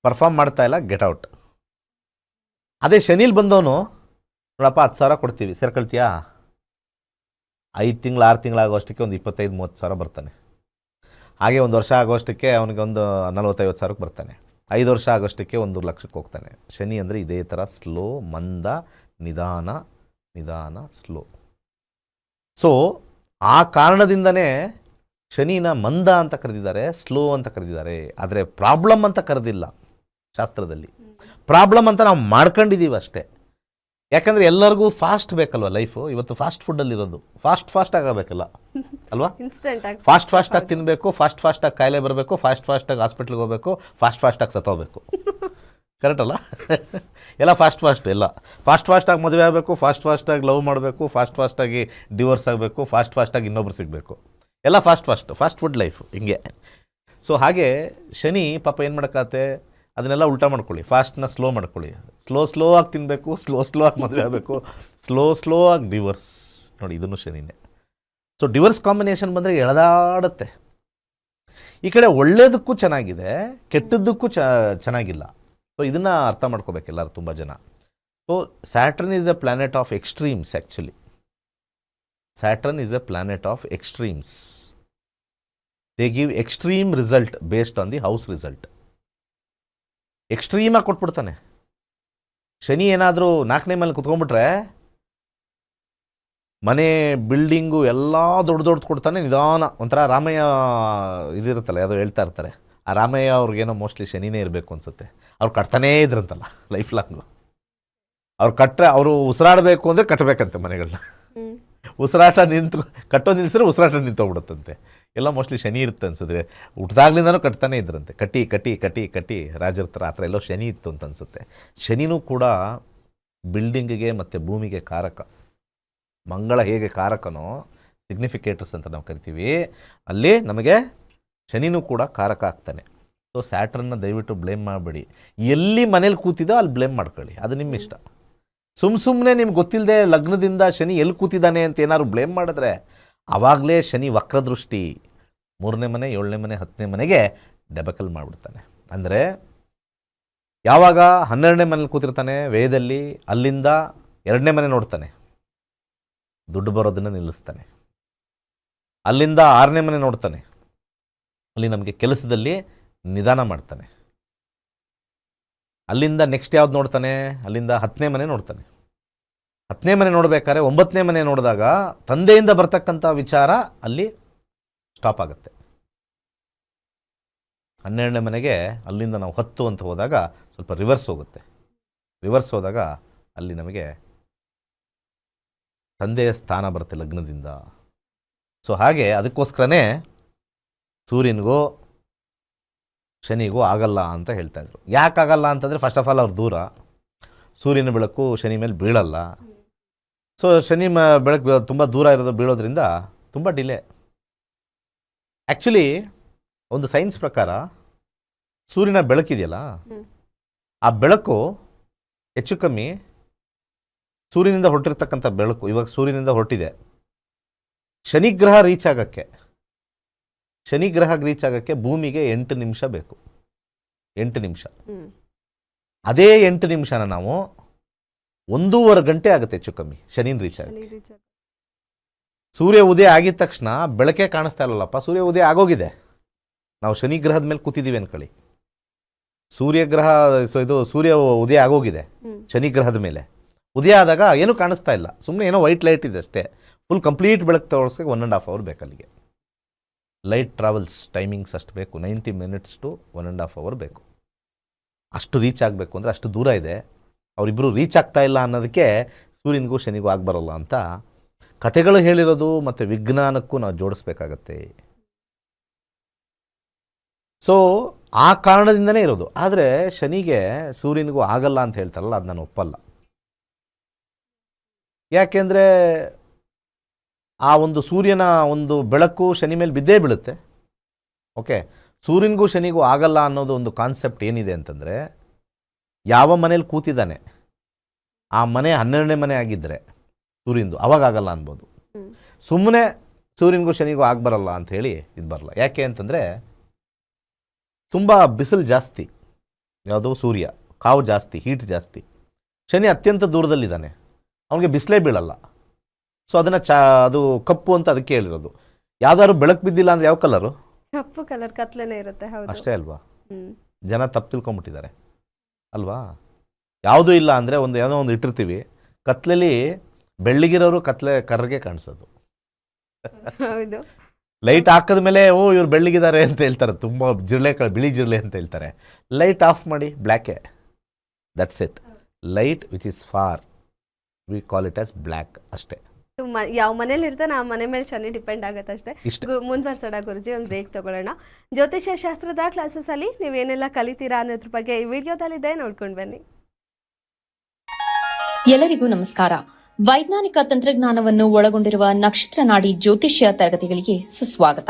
ಪರ್ಫಾರ್ಮ್ ಮಾಡ್ತಾ ಇಲ್ಲ, ಗೆಟ್ ಔಟ್. ಅದೇ ಶನಿಲ್ ಬಂದವನು, ನೋಡಪ್ಪ ಹತ್ತು ಸಾವಿರ ಕೊಡ್ತೀವಿ. ಸೇರ್ಕೊಳ್ತೀಯಾ? ಐದು ತಿಂಗಳು, ಆರು ತಿಂಗಳಾಗೋಷ್ಟಕ್ಕೆ ಒಂದು ಇಪ್ಪತ್ತೈದು, ಮೂವತ್ತು ಸಾವಿರ ಬರ್ತಾನೆ. ಹಾಗೆ ಒಂದು ವರ್ಷ ಆಗೋಷ್ಟಕ್ಕೆ ಅವನಿಗೆ ಒಂದು ನಲ್ವತ್ತೈವತ್ತು ಸಾವಿರಕ್ಕೆ ಬರ್ತಾನೆ. ಐದು ವರ್ಷ ಆಗೋಷ್ಟಕ್ಕೆ ಒಂದು ಲಕ್ಷಕ್ಕೆ ಹೋಗ್ತಾನೆ. ಶನಿ ಅಂದರೆ ಇದೇ ಥರ ಸ್ಲೋ ಮಂದ ನಿಧಾನ ನಿಧಾನ ಸ್ಲೋ ಸೊ ಆ ಕಾರಣದಿಂದನೇ ಶನಿನ ಮಂದ ಅಂತ ಕರೆದಿದ್ದಾರೆ ಸ್ಲೋ ಅಂತ ಕರೆದಿದ್ದಾರೆ. ಆದರೆ ಪ್ರಾಬ್ಲಮ್ ಅಂತ ಕರೆದಿಲ್ಲ ಶಾಸ್ತ್ರದಲ್ಲಿ. ಪ್ರಾಬ್ಲಮ್ ಅಂತ ನಾವು ಮಾಡ್ಕೊಂಡಿದ್ದೀವಿ ಅಷ್ಟೇ. ಯಾಕಂದರೆ ಎಲ್ಲರಿಗೂ ಫಾಸ್ಟ್ ಬೇಕಲ್ವ ಲೈಫು ಇವತ್ತು ಫಾಸ್ಟ್ ಫುಡ್ಡಲ್ಲಿರೋದು ಫಾಸ್ಟ್ ಫಾಸ್ಟ್ ಆಗಬೇಕಲ್ಲ? ಅಲ್ವಾ? ಫಾಸ್ಟ್ ಆಗಿ ಫಾಸ್ಟ್ ಫಾಸ್ಟಾಗಿ ತಿನ್ನಬೇಕು ಫಾಸ್ಟ್ ಫಾಸ್ಟಾಗಿ ಕಾಯಿಲೆ ಬರಬೇಕು ಫಾಸ್ಟ್ ಫಾಸ್ಟಾಗಿ ಹಾಸ್ಪಿಟ್ಲಿಗೆ ಹೋಗಬೇಕು ಫಾಸ್ಟ್ ಫಾಸ್ಟಾಗಿ ಸತ್ತೋಗ್ಬೇಕು. ಕರೆಕ್ಟ್ ಅಲ್ಲ? ಎಲ್ಲ ಫಾಸ್ಟ್ ಫಾಸ್ಟ್ ಎಲ್ಲ. ಫಾಸ್ಟ್ ಫಾಸ್ಟಾಗಿ ಮದುವೆ ಆಗಬೇಕು ಫಾಸ್ಟ್ ಫಾಸ್ಟಾಗಿ ಲವ್ ಮಾಡಬೇಕು ಫಾಸ್ಟ್ ಫಾಸ್ಟಾಗಿ ಡಿವೋರ್ಸ್ ಆಗಬೇಕು ಫಾಸ್ಟ್ ಫಾಸ್ಟಾಗಿ ಇನ್ನೊಬ್ರು ಸಿಗಬೇಕು. ಎಲ್ಲ fast fast fast food life ಹಿಂಗೆ. ಸೊ ಹಾಗೆ ಶನಿ ಪಾಪ ಏನು ಮಾಡೋಕ್ಕಾಗತ್ತೆ? ಅದನ್ನೆಲ್ಲ ಉಲ್ಟಾ ಮಾಡ್ಕೊಳ್ಳಿ. ಫಾಸ್ಟ್ನ ಸ್ಲೋ ಮಾಡ್ಕೊಳ್ಳಿ. ಸ್ಲೋ ಸ್ಲೋ ಆಗಿ ತಿನ್ನಬೇಕು ಸ್ಲೋ ಸ್ಲೋ ಆಗಿ ಮದುವೆ ಆಗಬೇಕು. ಸ್ಲೋ ಸ್ಲೋ ಆಗಿ ಡಿವರ್ಸ್ ನೋಡಿ, ಇದನ್ನು ಶನಿನೇ ಸೊ ಡಿವರ್ಸ್ ಕಾಂಬಿನೇಷನ್ ಬಂದರೆ ಎಳೆದಾಡುತ್ತೆ. ಈ ಕಡೆ ಒಳ್ಳೇದಕ್ಕೂ ಚೆನ್ನಾಗಿದೆ, ಕೆಟ್ಟದ್ದಕ್ಕೂ ಚೆನ್ನಾಗಿಲ್ಲ. ಸೊ ಇದನ್ನು ಅರ್ಥ ಮಾಡ್ಕೋಬೇಕು ಎಲ್ಲರೂ ತುಂಬ ಜನ. So Saturn is a planet of extremes actually Saturn is a planet of extremes they give extreme result based on the house result ಎಕ್ಸ್ಟ್ರೀಮಾಗಿ ಕೊಟ್ಬಿಡ್ತಾನೆ. ಶನಿ ಏನಾದರೂ ನಾಲ್ಕನೇ ಮೇಲೆ ಕುತ್ಕೊಂಡ್ಬಿಟ್ರೆ ಮನೆ ಬಿಲ್ಡಿಂಗು ಎಲ್ಲ ದೊಡ್ಡ ದೊಡ್ಡ ಕೊಡ್ತಾನೆ ನಿಧಾನ. ಒಂಥರ ರಾಮಯ್ಯ ಇದಿರುತ್ತಲ್ಲ ಯಾವುದೋ ಹೇಳ್ತಾ ಇರ್ತಾರೆ. ಆ ರಾಮಯ್ಯ ಅವ್ರಿಗೇನೋ ಮೋಸ್ಟ್ಲಿ ಶನಿನೇ ಇರಬೇಕು ಅನ್ಸುತ್ತೆ. ಅವ್ರು ಕಟ್ತಾನೇ ಇದ್ರಂತಲ್ಲ ಲೈಫ್ ಲಾಂಗು ಅವ್ರು ಕಟ್ಟರೆ ಅವರು ಉಸಿರಾಡಬೇಕು ಅಂದರೆ ಕಟ್ಟಬೇಕಂತೆ ಮನೆಗಳನ್ನ ಉಸಿರಾಟ ನಿಂತು ಕಟ್ಟೋ ನಿಲ್ಸಿದ್ರೆ ಉಸಿರಾಟ ನಿಂತೋಗ್ಬಿಡುತ್ತಂತೆ ಎಲ್ಲ ಮೋಸ್ಟ್ಲಿ ಶನಿ ಇರುತ್ತೆ ಅನ್ಸಿದ್ರೆ ಹುಟ್ಟಿದಾಗ್ಲಿಂದನೂ ಕಟ್ತಾನೆ ಇದ್ರಂತೆ. ಕಟ್ಟಿ ಕಟ್ಟಿ ಕಟ್ಟಿ ಕಟ್ಟಿ ರಾಜರ ಥರ ಆ ಥರ ಎಲ್ಲೋ ಶನಿ ಇತ್ತು ಅಂತ ಅನ್ಸುತ್ತೆ. ಶನಿನೂ ಕೂಡ ಬಿಲ್ಡಿಂಗಿಗೆ ಮತ್ತು ಭೂಮಿಗೆ ಕಾರಕ. ಮಂಗಳ ಹೇಗೆ ಕಾರಕನೋ ಸಿಗ್ನಿಫಿಕೇಟರ್ಸ್ ಅಂತ ನಾವು ಕರಿತೀವಿ, ಅಲ್ಲಿ ನಮಗೆ ಶನಿನೂ ಕೂಡ ಕಾರಕ ಆಗ್ತಾನೆ. ಸೊ ಸ್ಯಾಟ್ರನ್ನ ದಯವಿಟ್ಟು ಬ್ಲೇಮ್ ಮಾಡಬೇಡಿ. ಎಲ್ಲಿ ಮನೇಲಿ ಕೂತಿದೋ ಅಲ್ಲಿ ಬ್ಲೇಮ್ ಮಾಡ್ಕೊಳ್ಳಿ. ಅದು ನಿಮ್ಮ ಇಷ್ಟ. ಸುಮ್ಮ ಸುಮ್ಮನೆ ನಿಮ್ಗೆ ಗೊತ್ತಿಲ್ಲದೆ ಲಗ್ನದಿಂದ ಶನಿ ಎಲ್ಲಿ ಕೂತಿದ್ದಾನೆ ಅಂತ ಏನಾದ್ರು ಬ್ಲೇಮ್ ಮಾಡಿದ್ರೆ ಆವಾಗಲೇ ಶನಿ ವಕ್ರದೃಷ್ಟಿ ಮೂರನೇ ಮನೆ, ಏಳನೇ ಮನೆ, ಹತ್ತನೇ ಮನೆಗೆ ಡೆಬಕಲ್ ಮಾಡಿಬಿಡ್ತಾನೆ. ಅಂದರೆ ಯಾವಾಗ ಹನ್ನೆರಡನೇ ಮನೇಲಿ ಕೂತಿರ್ತಾನೆ, ವೇದದಲ್ಲಿ ಅಲ್ಲಿಂದ ಎರಡನೇ ಮನೆ ನೋಡ್ತಾನೆ. ದುಡ್ಡು ಬರೋದನ್ನು ನಿಲ್ಲಿಸ್ತಾನೆ. ಅಲ್ಲಿಂದ ಆರನೇ ಮನೆ ನೋಡ್ತಾನೆ. ಅಲ್ಲಿ ನಮಗೆ ಕೆಲಸದಲ್ಲಿ ನಿಧಾನ ಮಾಡ್ತಾನೆ. ಅಲ್ಲಿಂದ ನೆಕ್ಸ್ಟ್ ಯಾವ್ದು ನೋಡ್ತಾನೆ? ಅಲ್ಲಿಂದ ಹತ್ತನೇ ಮನೆ ನೋಡ್ತಾನೆ. ಹತ್ತನೇ ಮನೆ ನೋಡಬೇಕಾದ್ರೆ ಒಂಬತ್ತನೇ ಮನೆ ನೋಡಿದಾಗ ತಂದೆಯಿಂದ ಬರ್ತಕ್ಕಂಥ ವಿಚಾರ ಅಲ್ಲಿ ಸ್ಟಾಪ್ ಆಗುತ್ತೆ. ಹನ್ನೆರಡನೇ ಮನೆಗೆ ಅಲ್ಲಿಂದ ನಾವು ಹತ್ತು ಅಂತ ಹೋದಾಗ ಸ್ವಲ್ಪ ರಿವರ್ಸ್ ಹೋಗುತ್ತೆ. ರಿವರ್ಸ್ ಹೋದಾಗ ಅಲ್ಲಿ ನಮಗೆ ತಂದೆಯ ಸ್ಥಾನ ಬರುತ್ತೆ ಲಗ್ನದಿಂದ. ಸೊ ಹಾಗೆ ಅದಕ್ಕೋಸ್ಕರನೇ ಸೂರ್ಯನಿಗೂ ಶನಿಗೂ ಆಗಲ್ಲ ಅಂತ ಹೇಳ್ತಾಯಿದ್ರು ಯಾಕಾಗಲ್ಲ ಅಂತಂದರೆ ಫಸ್ಟ್ ಆಫ್ ಆಲ್ ಅವ್ರು ದೂರ. ಸೂರ್ಯನ ಬೆಳಕು ಶನಿ ಮೇಲೆ ಬೀಳಲ್ಲ. ಸೊ ಶನಿ ಮ ಬೆಳಕು ತುಂಬ ದೂರ ಇರೋದು ಬೀಳೋದ್ರಿಂದ ತುಂಬ ಡಿಲೇ ಆ್ಯಕ್ಚುಲಿ ಒಂದು ಸೈನ್ಸ್ ಪ್ರಕಾರ ಸೂರ್ಯನ ಬೆಳಕಿದೆಯಲ್ಲ ಆ ಬೆಳಕು ಹೆಚ್ಚು ಕಮ್ಮಿ ಸೂರ್ಯನಿಂದ ಹೊರಟಿರ್ತಕ್ಕಂಥ ಬೆಳಕು ಇವಾಗ ಸೂರ್ಯನಿಂದ ಹೊರಟಿದೆ. ಶನಿಗ್ರಹ ರೀಚ್ ಆಗೋಕ್ಕೆ ಶನಿಗ್ರಹ ರೀಚ್ ಆಗೋಕ್ಕೆ ಭೂಮಿಗೆ ಎಂಟು ನಿಮಿಷ ಬೇಕು. ಎಂಟು ನಿಮಿಷ. ಅದೇ ಎಂಟು ನಿಮಿಷನ ನಾವು ಒಂದೂವರೆ ಗಂಟೆ ಆಗುತ್ತೆ ಹೆಚ್ಚು ಕಮ್ಮಿ. ಶನಿನ ರೀಚ್ ಆಗಿ ಶನಿ ರೀಚ್ ಆಗ- ಸೂರ್ಯ ಉದಯ ಆಗಿದ ತಕ್ಷಣ ಬೆಳಕೆ ಕಾಣಿಸ್ತಾ ಇಲ್ಲಲ್ಲಪ್ಪ ಸೂರ್ಯ ಉದಯ ಆಗೋಗಿದೆ. ನಾವು ಶನಿ ಗ್ರಹದ ಮೇಲೆ ಕೂತಿದ್ದೀವಿ ಅನ್ಕೊಳ್ಳಿ. ಸೂರ್ಯಗ್ರಹ ಸೊ ಇದು ಸೂರ್ಯ ಉದಯ ಆಗೋಗಿದೆ ಶನಿ ಗ್ರಹದ ಮೇಲೆ. ಉದಯ ಆದಾಗ ಏನು ಕಾಣಿಸ್ತಾ ಇಲ್ಲ. ಸುಮ್ಮನೆ ಏನೋ ವೈಟ್ ಲೈಟ್ ಇದೆ ಅಷ್ಟೇ. ಫುಲ್ ಕಂಪ್ಲೀಟ್ ಬೆಳಕು ತೋರಿಸೋಕೆ ಒನ್ ಆ್ಯಂಡ್ ಹಾಫ್ ಅವರ್ ಬೇಕು ಅಲ್ಲಿಗೆ. ಲೈಟ್ ಟ್ರಾವೆಲ್ಸ್ ಟೈಮಿಂಗ್ಸ್ ಅಷ್ಟು ಬೇಕು. Ninety minutes to one and half hour ಬೇಕು. ಅಷ್ಟು ರೀಚ್ ಆಗಬೇಕು ಅಂದರೆ ಅಷ್ಟು ದೂರ ಇದೆ. ಅವರಿಬ್ಬರು ರೀಚ್ ಆಗ್ತಾ ಇಲ್ಲ ಅನ್ನೋದಕ್ಕೆ ಸೂರ್ಯನಿಗೂ ಶನಿಗೂ ಆಗಬರಲ್ಲ ಅಂತ ಕಥೆಗಳು ಹೇಳಿರೋದು ಮತ್ತು ವಿಜ್ಞಾನಕ್ಕೂ ನಾವು ಜೋಡಿಸ್ಬೇಕಾಗತ್ತೆ. ಸೊ ಆ ಕಾರಣದಿಂದನೇ ಇರೋದು. ಆದರೆ ಶನಿಗೆ ಸೂರ್ಯನಿಗೂ ಆಗಲ್ಲ ಅಂತ ಹೇಳ್ತಾರಲ್ಲ, ಅದು ನಾನು ಒಪ್ಪಲ್ಲ. ಯಾಕೆಂದರೆ ಆ ಒಂದು ಸೂರ್ಯನ ಒಂದು ಬೆಳಕು ಶನಿ ಮೇಲೆ ಬಿದ್ದೇ ಬೀಳುತ್ತೆ. ಓಕೆ ಸೂರ್ಯನಿಗೂ ಶನಿಗೂ ಆಗಲ್ಲ ಅನ್ನೋದು ಒಂದು ಕಾನ್ಸೆಪ್ಟ್ ಏನಿದೆ ಅಂತಂದರೆ ಯಾವ ಮನೇಲಿ ಕೂತಿದ್ದಾನೆ ಆ ಮನೆ ಹನ್ನೆರಡನೇ ಮನೆ ಆಗಿದ್ದರೆ ಸೂರ್ಯಂದು ಅವಾಗ ಆಗಲ್ಲ ಅನ್ಬೋದು. ಸುಮ್ಮನೆ ಸೂರ್ಯನಿಗೂ ಶನಿಗೂ ಆಗಬರಲ್ಲ ಅಂತ ಹೇಳಿ ಇದು ಬರಲ್ಲ. ಯಾಕೆ ಅಂತಂದರೆ ತುಂಬ ಬಿಸಿಲು ಜಾಸ್ತಿ. ಯಾವುದು ಸೂರ್ಯ ಕಾವು ಜಾಸ್ತಿ ಹೀಟ್ ಜಾಸ್ತಿ. ಶನಿ ಅತ್ಯಂತ ದೂರದಲ್ಲಿದ್ದಾನೆ. ಅವನಿಗೆ ಬಿಸಿಲೇ ಬೀಳಲ್ಲ. ಸೊ ಅದನ್ನು ಚಾ ಅದು ಕಪ್ಪು ಅಂತ ಅದಕ್ಕೆ ಹೇಳಿರೋದು. ಯಾವ್ದಾದ್ರು ಬೆಳಕು ಬಿದ್ದಿಲ್ಲ ಅಂದರೆ ಯಾವ ಕಲರು ಕಪ್ಪು ಕಲರ್ ಕತ್ಲೇ ಇರುತ್ತೆ ಅಷ್ಟೇ ಅಲ್ವಾ? ಜನ ತಪ್ಪು ತಿಳ್ಕೊಂಬಿಟ್ಟಿದ್ದಾರೆ. ಅಲ್ವಾ? ಯಾವುದೂ ಇಲ್ಲ ಅಂದರೆ ಒಂದು ಏನೋ ಒಂದು ಇಟ್ಟಿರ್ತೀವಿ. ಕತ್ಲಲ್ಲಿ ಬೆಳ್ಳಿಗಿರೋರು ಕತ್ಲೆ ಕರ್ರಿಗೆ ಕಾಣಿಸೋದು. ಹೌದು. ಲೈಟ್ ಹಾಕಿದ ಮೇಲೆ ಓ ಇವ್ರು ಬೆಳ್ಳಿಗಿದ್ದಾರೆ ಅಂತ ಹೇಳ್ತಾರೆ. ತುಂಬ ಜಿರಳೆ ಕ ಬಿಳಿ ಜಿರಳೆ ಅಂತ ಹೇಳ್ತಾರೆ. ಲೈಟ್ ಆಫ್ ಮಾಡಿ ಬ್ಲ್ಯಾಕೆ that's it light which is for we call it as black ಅಷ್ಟೇ. ಯಾವ ಮನೇಲಿ ಇರ್ತಾನೆ ಆ ಮನೆ ಮೇಲೆ ಶನಿ ಡಿಪೆಂಡ್ ಆಗುತ್ತೆ ಅಷ್ಟೇ. ಮುಂದುವರ್ಸೋಣ ಗುರುಜಿ ಒಂದು ಬ್ರೇಕ್ ತಗೊಳ್ಳೋಣ. ಜ್ಯೋತಿಷ್ಯ ಶಾಸ್ತ್ರದ ಕ್ಲಾಸಸ್ ಅಲ್ಲಿ ನೀವೇನೆಲ್ಲ ಕಲಿತೀರಾ ಅನ್ನೋದ್ರ ಬಗ್ಗೆ ಈ ವಿಡಿಯೋದಲ್ಲಿದೆ ನೋಡ್ಕೊಂಡು ಬನ್ನಿ. ಎಲ್ಲರಿಗೂ ನಮಸ್ಕಾರ. ವೈಜ್ಞಾನಿಕ ತಂತ್ರಜ್ಞಾನವನ್ನು ಒಳಗೊಂಡಿರುವ ನಕ್ಷತ್ರ ನಾಡಿ ಜ್ಯೋತಿಷ್ಯ ತರಗತಿಗಳಿಗೆ ಸುಸ್ವಾಗತ.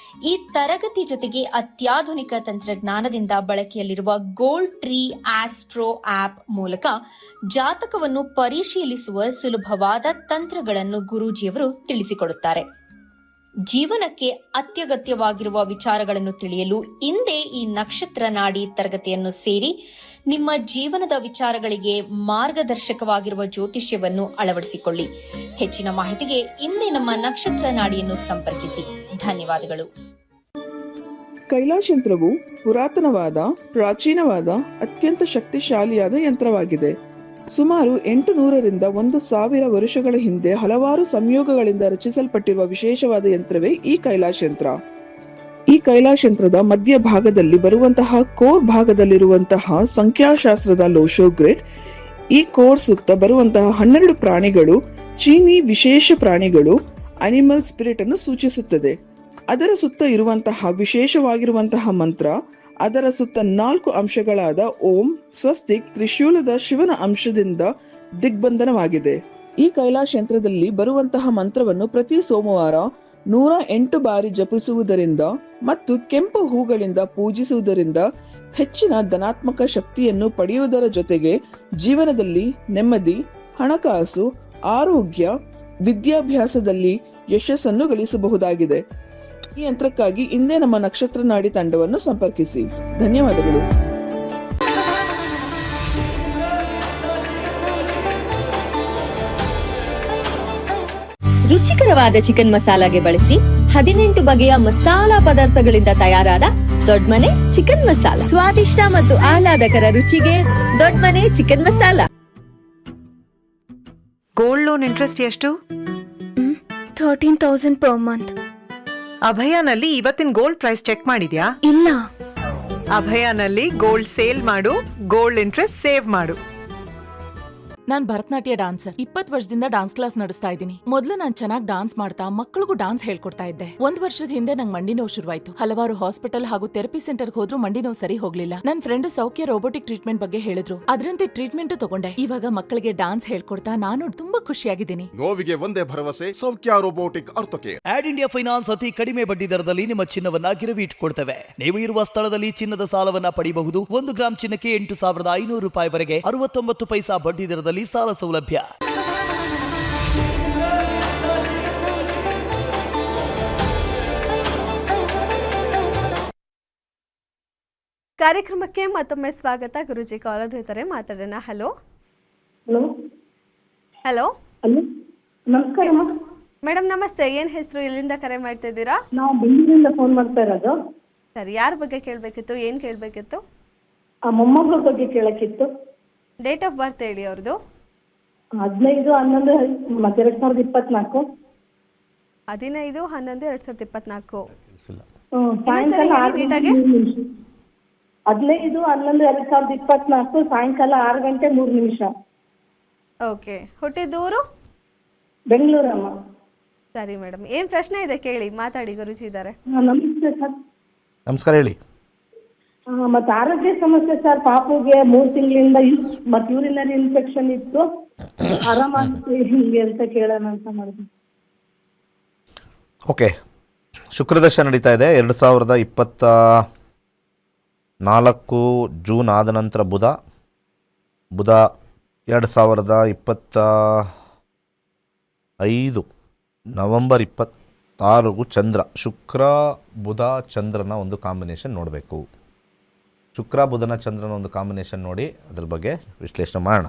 ಈ ತರಗತಿ ಜೊತೆಗೆ ಅತ್ಯಾಧುನಿಕ ತಂತ್ರಜ್ಞಾನದಿಂದ ಬಳಕೆಯಲ್ಲಿರುವ ಗೋಲ್ಡ್ ಟ್ರೀ ಆಸ್ಟ್ರೋ ಆಪ್ ಮೂಲಕ ಜಾತಕವನ್ನು ಪರಿಶೀಲಿಸುವ ಸುಲಭವಾದ ತಂತ್ರಗಳನ್ನು ಗುರೂಜಿಯವರು ತಿಳಿಸಿಕೊಡುತ್ತಾರೆ. ಜೀವನಕ್ಕೆ ಅತ್ಯಗತ್ಯವಾಗಿರುವ ವಿಚಾರಗಳನ್ನು ತಿಳಿಯಲು ಇಂದೇ ಈ ನಕ್ಷತ್ರ ನಾಡಿ ತರಗತಿಯನ್ನು ಸೇರಿ ನಿಮ್ಮ ಜೀವನದ ವಿಚಾರಗಳಿಗೆ ಮಾರ್ಗದರ್ಶಕವಾಗಿರುವ ಜ್ಯೋತಿಷ್ಯವನ್ನು ಅಳವಡಿಸಿಕೊಳ್ಳಿ. ಹೆಚ್ಚಿನ ಮಾಹಿತಿಗೆ ಇಂದೇ ನಮ್ಮ ನಕ್ಷತ್ರ ನಾಡಿಯನ್ನು ಸಂಪರ್ಕಿಸಿ. ಧನ್ಯವಾದಗಳು. ಕೈಲಾಶಯಂತ್ರವು ಪುರಾತನವಾದ, ಪ್ರಾಚೀನವಾದ, ಅತ್ಯಂತ ಶಕ್ತಿಶಾಲಿಯಾದ ಯಂತ್ರವಾಗಿದೆ. ಸುಮಾರು ಎಂಟು ನೂರರಿಂದ ಒಂದು ಸಾವಿರ ವರ್ಷಗಳ ಹಿಂದೆ ಹಲವಾರು ಸಂಯೋಗಗಳಿಂದ ರಚಿಸಲ್ಪಟ್ಟಿರುವ ವಿಶೇಷವಾದ ಯಂತ್ರವೇ ಈ ಕೈಲಾಶ ಯಂತ್ರ ಈ ಕೈಲಾಶ್ ಯಂತ್ರದ ಮಧ್ಯ ಭಾಗದಲ್ಲಿ ಬರುವಂತಹ ಕೋರ್ ಭಾಗದಲ್ಲಿರುವಂತಹ ಸಂಖ್ಯಾಶಾಸ್ತ್ರದ ಲೋಶೋ ಗ್ರಿಡ್ ಈ ಕೋರ್ ಸುತ್ತ ಬರುವಂತಹ ಹನ್ನೆರಡು ಪ್ರಾಣಿಗಳು, ಚೀನಿ ವಿಶೇಷ ಪ್ರಾಣಿಗಳು ಅನಿಮಲ್ ಸ್ಪಿರಿಟ್ ಅನ್ನು ಸೂಚಿಸುತ್ತದೆ. ಅದರ ಸುತ್ತ ಇರುವಂತಹ ವಿಶೇಷವಾಗಿರುವಂತಹ ಮಂತ್ರ, ಅದರ ಸುತ್ತ ನಾಲ್ಕು ಅಂಶಗಳಾದ ಓಂ, ಸ್ವಸ್ತಿಕ್, ತ್ರಿಶೂಲದ ಶಿವನ ಅಂಶದಿಂದ ದಿಗ್ಬಂಧನವಾಗಿದೆ. ಈ ಕೈಲಾಶ್ ಯಂತ್ರದಲ್ಲಿ ಬರುವಂತಹ ಮಂತ್ರವನ್ನು ಪ್ರತಿ ಸೋಮವಾರ ನೂರ ಎಂಟು ಬಾರಿ ಜಪಿಸುವುದರಿಂದ ಮತ್ತು ಕೆಂಪು ಹೂಗಳಿಂದ ಪೂಜಿಸುವುದರಿಂದ ಹೆಚ್ಚಿನ ಧನಾತ್ಮಕ ಶಕ್ತಿಯನ್ನು ಪಡೆಯುವುದರ ಜೊತೆಗೆ ಜೀವನದಲ್ಲಿ ನೆಮ್ಮದಿ, ಹಣಕಾಸು, ಆರೋಗ್ಯ, ವಿದ್ಯಾಭ್ಯಾಸದಲ್ಲಿ ಯಶಸ್ಸನ್ನು ಗಳಿಸಬಹುದಾಗಿದೆ. ಈ ಯಂತ್ರಕ್ಕಾಗಿ ಇಂದೇ ನಮ್ಮ ನಕ್ಷತ್ರ ನಾಡಿ ತಂಡವನ್ನು ಸಂಪರ್ಕಿಸಿ. ಧನ್ಯವಾದಗಳು. ರುಚಿಕರವಾದ ಚಿಕನ್ ಮಸಾಲಾಗೆ ಬಳಸಿ ಹದಿನೆಂಟು ಬಗೆಯ ಮಸಾಲಾ ಪದಾರ್ಥಗಳಿಂದ ತಯಾರಾದ ದೊಡ್ಮನೆ ಚಿಕನ್ ಮಸಾಲ. ಸ್ವಾದಿಷ್ಟ ಮತ್ತು ಆಹ್ಲಾದಕರ ರುಚಿಗೆ Doddamane chicken masala. Gold loan interest ಎಷ್ಟು? ಥರ್ಟೀನ್ ತೌಸಂಡ್ ಪರ್ ಮಂತ್ ಅಭಯನಲ್ಲಿ ಇವತ್ತಿನ ಗೋಲ್ಡ್ ಪ್ರೈಸ್ ಚೆಕ್ ಮಾಡಿದ್ಯಾ? ಇಲ್ಲ. ಅಭಯನಲ್ಲಿ ಗೋಲ್ಡ್ ಸೇಲ್ ಮಾಡು ಗೋಲ್ಡ್ ಇಂಟ್ರೆಸ್ಟ್ ಸೇವ್ ಮಾಡು. ನಾನ್ ಭರತನಾಟ್ಯ ಡಾನ್ಸರ್ ಇಪ್ಪತ್ ವರ್ಷದಿಂದ ಡಾನ್ಸ್ ಕ್ಲಾಸ್ ನಡೆಸ್ತಾ ಇದ್ದೀನಿ. ಮೊದಲು ನಾನ್ ಚೆನ್ನಾಗಿ ಡಾನ್ಸ್ ಮಾಡ್ತಾ ಮಕ್ಕಳಿಗೂ ಡಾನ್ಸ್ ಹೇಳ್ಕೊಡ್ತಾ ಇದ್ದೆ. ಒಂದ್ ವರ್ಷದ ಹಿಂದೆ ನಂಗೆ ಮಂಡಿ ನೋವು ಶುರುವಾಯ್ತು. ಹಲವಾರು ಹಾಸ್ಪಿಟಲ್ ಹಾಗೂ ಥೆರಪಿ ಸೆಂಟರ್ ಹೋದ್ರು ಮಂಡಿ ನೋವು ಸರಿ ಹೋಗ್ಲಿಲ್ಲ. ನನ್ ಫ್ರೆಂಡ್ ಸೌಖ್ಯ ರೋಬೋಟಿಕ್ ಟ್ರೀಟ್ಮೆಂಟ್ ಬಗ್ಗೆ ಹೇಳಿದ್ರು. ಅದರಂತೆ ಟ್ರೀಟ್ಮೆಂಟ್ ತಗೊಂಡೆ. ಇವಾಗ ಮಕ್ಕಳಿಗೆ ಡಾನ್ಸ್ ಹೇಳ್ಕೊಡ್ತಾ ನಾನು ತುಂಬಾ ಖುಷಿಯಾಗಿದ್ದೀನಿ. ನೋವಿಗೆ ಒಂದೇ ಭರವಸೆ ಸೌಖ್ಯ ರೋಬೋಟಿಕ್ ಅರ್ಥಕೆ ಆಡ್ ಇಂಡಿಯಾ ಫೈನಾನ್ಸ್ ಅತಿ ಕಡಿಮೆ ಬಡ್ಡಿ ದರದಲ್ಲಿ ನಿಮ್ಮ ಚಿನ್ನವನ್ನ ಗಿರವಿ ಇಟ್ಕೊಳ್ತವೆ ನೀವು ಇರುವ ಸ್ಥಳದಲ್ಲಿ ಚಿನ್ನದ ಸಾಲವನ್ನ ಪಡೆಯಬಹುದು ಒಂದು ಗ್ರಾಂ ಚಿನ್ನಕ್ಕೆ ಎಂಟು ಸಾವಿರದ ಐನೂರು ರೂಪಾಯಿವರೆಗೆ ಅರವತ್ತೊಂಬತ್ತು ಪೈಸಾ ಬಡ್ಡಿ ದರದಲ್ಲಿ ಸಾಲ ಸೌಲಭ್ಯ. ಕಾರ್ಯಕ್ರಮಕ್ಕೆ ಮತ್ತೊಮ್ಮೆ ಸ್ವಾಗತ. ಗುರುಜಿ ಕಾಲರ್ ಇದ್ದಾರೆ ಮಾತಾಡೋಣ. ಹಲೋ. ಹಲೋ. ಹಲೋ. ನಮಸ್ಕಾರ. ಮೇಡಮ್ ನಮಸ್ತೆ. ಏನ್ ಹೆಸರು? ಇಲ್ಲಿಂದ ಕರೆ ಮಾಡ್ತಾ ಇದ್ದೀರಾ? ನಾವು ಬೆಂಗಳೂರಿಂದ ಫೋನ್ ಮಾಡ್ತಾ ಇರೋದು. ಸರಿ ಯಾರ ಬಗ್ಗೆ ಕೇಳಬೇಕಿತ್ತು? ಏನ್ ಕೇಳಬೇಕಿತ್ತು? ಆ ಮೊಮ್ಮಗಳ ಬಗ್ಗೆ ಕೇಳಕ್ಕಿತ್ತು ಡೇಟ್ ಆಫ್ ಬರ್ತ್ ಹೇಳಿ ಅವ್ರದ್ದು ಹದಿನೈದು ಹನ್ನೊಂದು ಮತ್ತೆ ಎರಡ್ ಸಾವಿರದ ಇಪ್ಪತ್ನಾಲ್ಕು. ಹದಿನೈದು ಹನ್ನೊಂದು ಎರಡ್ ಸಾವಿರದ ಇಪ್ಪತ್ನಾಲ್ಕು. ತಿಳಿಸಿಲ್ಲ ಹ್ಮ್, ಸಾಯಂಕಾಲ ಆರು ಗಂಟೆ. ಮೂರು ನಿಮಿಷ. ಹದಿನೈದು ಹನ್ನೊಂದು ಎರಡ್ ಸಾವಿರದ ಇಪ್ಪತ್ನಾಲ್ಕು ಸಾಯಂಕಾಲ ಆರು ಗಂಟೆ ಮೂರು ನಿಮಿಷ. ಓಕೆ. ಹುಟ್ಟಿದ್ದೂರು ಬೆಂಗಳೂರಮ್ಮ. ಸರಿ ಮೇಡಮ್. ಏನು ಪ್ರಶ್ನೆ ಇದೆ ಕೇಳಿ ಮಾತಾಡಿ ಗುರುಜಿ ಇದ್ದಾರೆ. ಹಾ, ನಮಸ್ತೆ ಸರ್. ನಮಸ್ಕಾರ ಹೇಳಿ. ಆ, ಮತ್ತೆ ಆರೋಗ್ಯ ಸಮಸ್ಯೆ ಸರ್ ಪಾಪುಗೆ ಮೂರ್ ತಿಂಗಳಿಂದ ಮತ್ತೆ ಯೂರಿನರಿ ಇನ್ಫೆಕ್ಷನ್ ಇತ್ತು. ಓಕೆ. ಶುಕ್ರದಶ ನಡೀತಾ ಇದೆ. ಎರಡು ಸಾವಿರದ ಇಪ್ಪತ್ತ ನಾಲ್ಕು ಜೂನ್ ಆದ ನಂತರ ಬುಧ. ಬುಧ ಎರಡು ಸಾವಿರದ ಇಪ್ಪತ್ತ ಐದು ನವಂಬರ್ ಇಪ್ಪತ್ತಾರು ಚಂದ್ರ. ಶುಕ್ರ, ಬುಧ, ಚಂದ್ರನ ಒಂದು ಕಾಂಬಿನೇಷನ್ ನೋಡಬೇಕು. ಶುಕ್ರ, ಬುಧನ, ಚಂದ್ರನ ಒಂದು ಕಾಂಬಿನೇಷನ್ ನೋಡಿ ಅದ್ರ ಬಗ್ಗೆ ವಿಶ್ಲೇಷಣೆ ಮಾಡೋಣ.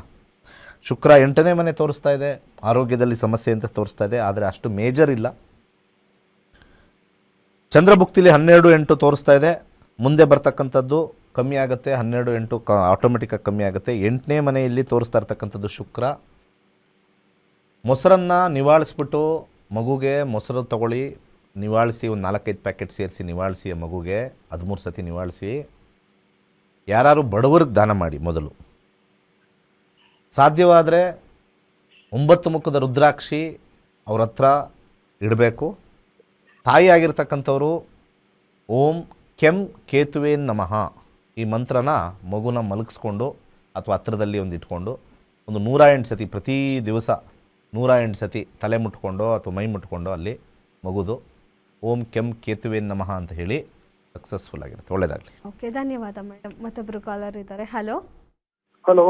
ಶುಕ್ರ ಎಂಟನೇ ಮನೆ ತೋರಿಸ್ತಾ ಇದೆ. ಆರೋಗ್ಯದಲ್ಲಿ ಸಮಸ್ಯೆ ಅಂತ ತೋರಿಸ್ತಾ ಇದೆ. ಆದರೆ ಅಷ್ಟು ಮೇಜರ್ ಇಲ್ಲ. ಚಂದ್ರಭುಕ್ತಿಲಿ ಹನ್ನೆರಡು ಎಂಟು ತೋರಿಸ್ತಾ ಇದೆ. ಮುಂದೆ ಬರ್ತಕ್ಕಂಥದ್ದು ಕಮ್ಮಿ ಆಗುತ್ತೆ. ಹನ್ನೆರಡು ಎಂಟು ಕ ಆಟೋಮೆಟಿಕ್ಕಾಗಿ ಕಮ್ಮಿ ಆಗುತ್ತೆ. ಎಂಟನೇ ಮನೆಯಲ್ಲಿ ತೋರಿಸ್ತಾ ಇರ್ತಕ್ಕಂಥದ್ದು ಶುಕ್ರ. ಮೊಸರನ್ನು ನಿವಾಳಿಸ್ಬಿಟ್ಟು ಮಗುಗೆ ಮೊಸರು ತಗೊಳ್ಳಿ. ನಿವಾಳಿಸಿ ಒಂದು ನಾಲ್ಕೈದು ಪ್ಯಾಕೆಟ್ ಸೇರಿಸಿ ನಿವಾಳಿಸಿ ಮಗುಗೆ. ಹದಿಮೂರು ಸತಿ ನಿವಾಳಿಸಿ. ಯಾರು ಬಡವರಿಗೆ ದಾನ ಮಾಡಿ ಮೊದಲು. ಸಾಧ್ಯವಾದರೆ ಒಂಬತ್ತು ಮುಖದ ರುದ್ರಾಕ್ಷಿ ಅವ್ರ ಹತ್ರ ಇಡಬೇಕು. ತಾಯಿ ಆಗಿರ್ತಕ್ಕಂಥವ್ರು ಓಂ ಕೆಂ ಕೇತುವೆ ನಮಃ ಈ ಮಂತ್ರನ ಮಗುನ ಮಲಗಿಸ್ಕೊಂಡು ಅಥವಾ ಹತ್ರದಲ್ಲಿ ಒಂದು ಇಟ್ಕೊಂಡು ಒಂದು ನೂರ ಎಂಟು ಸತಿ ಪ್ರತಿ ದಿವಸ ನೂರ ಎಂಟು ಸತಿ ತಲೆ ಮುಟ್ಕೊಂಡು ಅಥವಾ ಮೈ ಮುಟ್ಕೊಂಡು ಅಲ್ಲಿ ಮಗುದು ಓಂ ಕೆಂ ಕೇತುವೆ ನಮಃ ಅಂತ ಹೇಳಿ ಸಕ್ಸಸ್ಫುಲ್ ಆಗಿರುತ್ತೆ. ಒಳ್ಳೇದಾಗಲಿ. ಓಕೆ ಧನ್ಯವಾದ ಮೇಡಮ್. ಮತ್ತೊಬ್ಬರು ಕಾಲರ್ ಇದ್ದಾರೆ. ಹಲೋ ಹಲೋ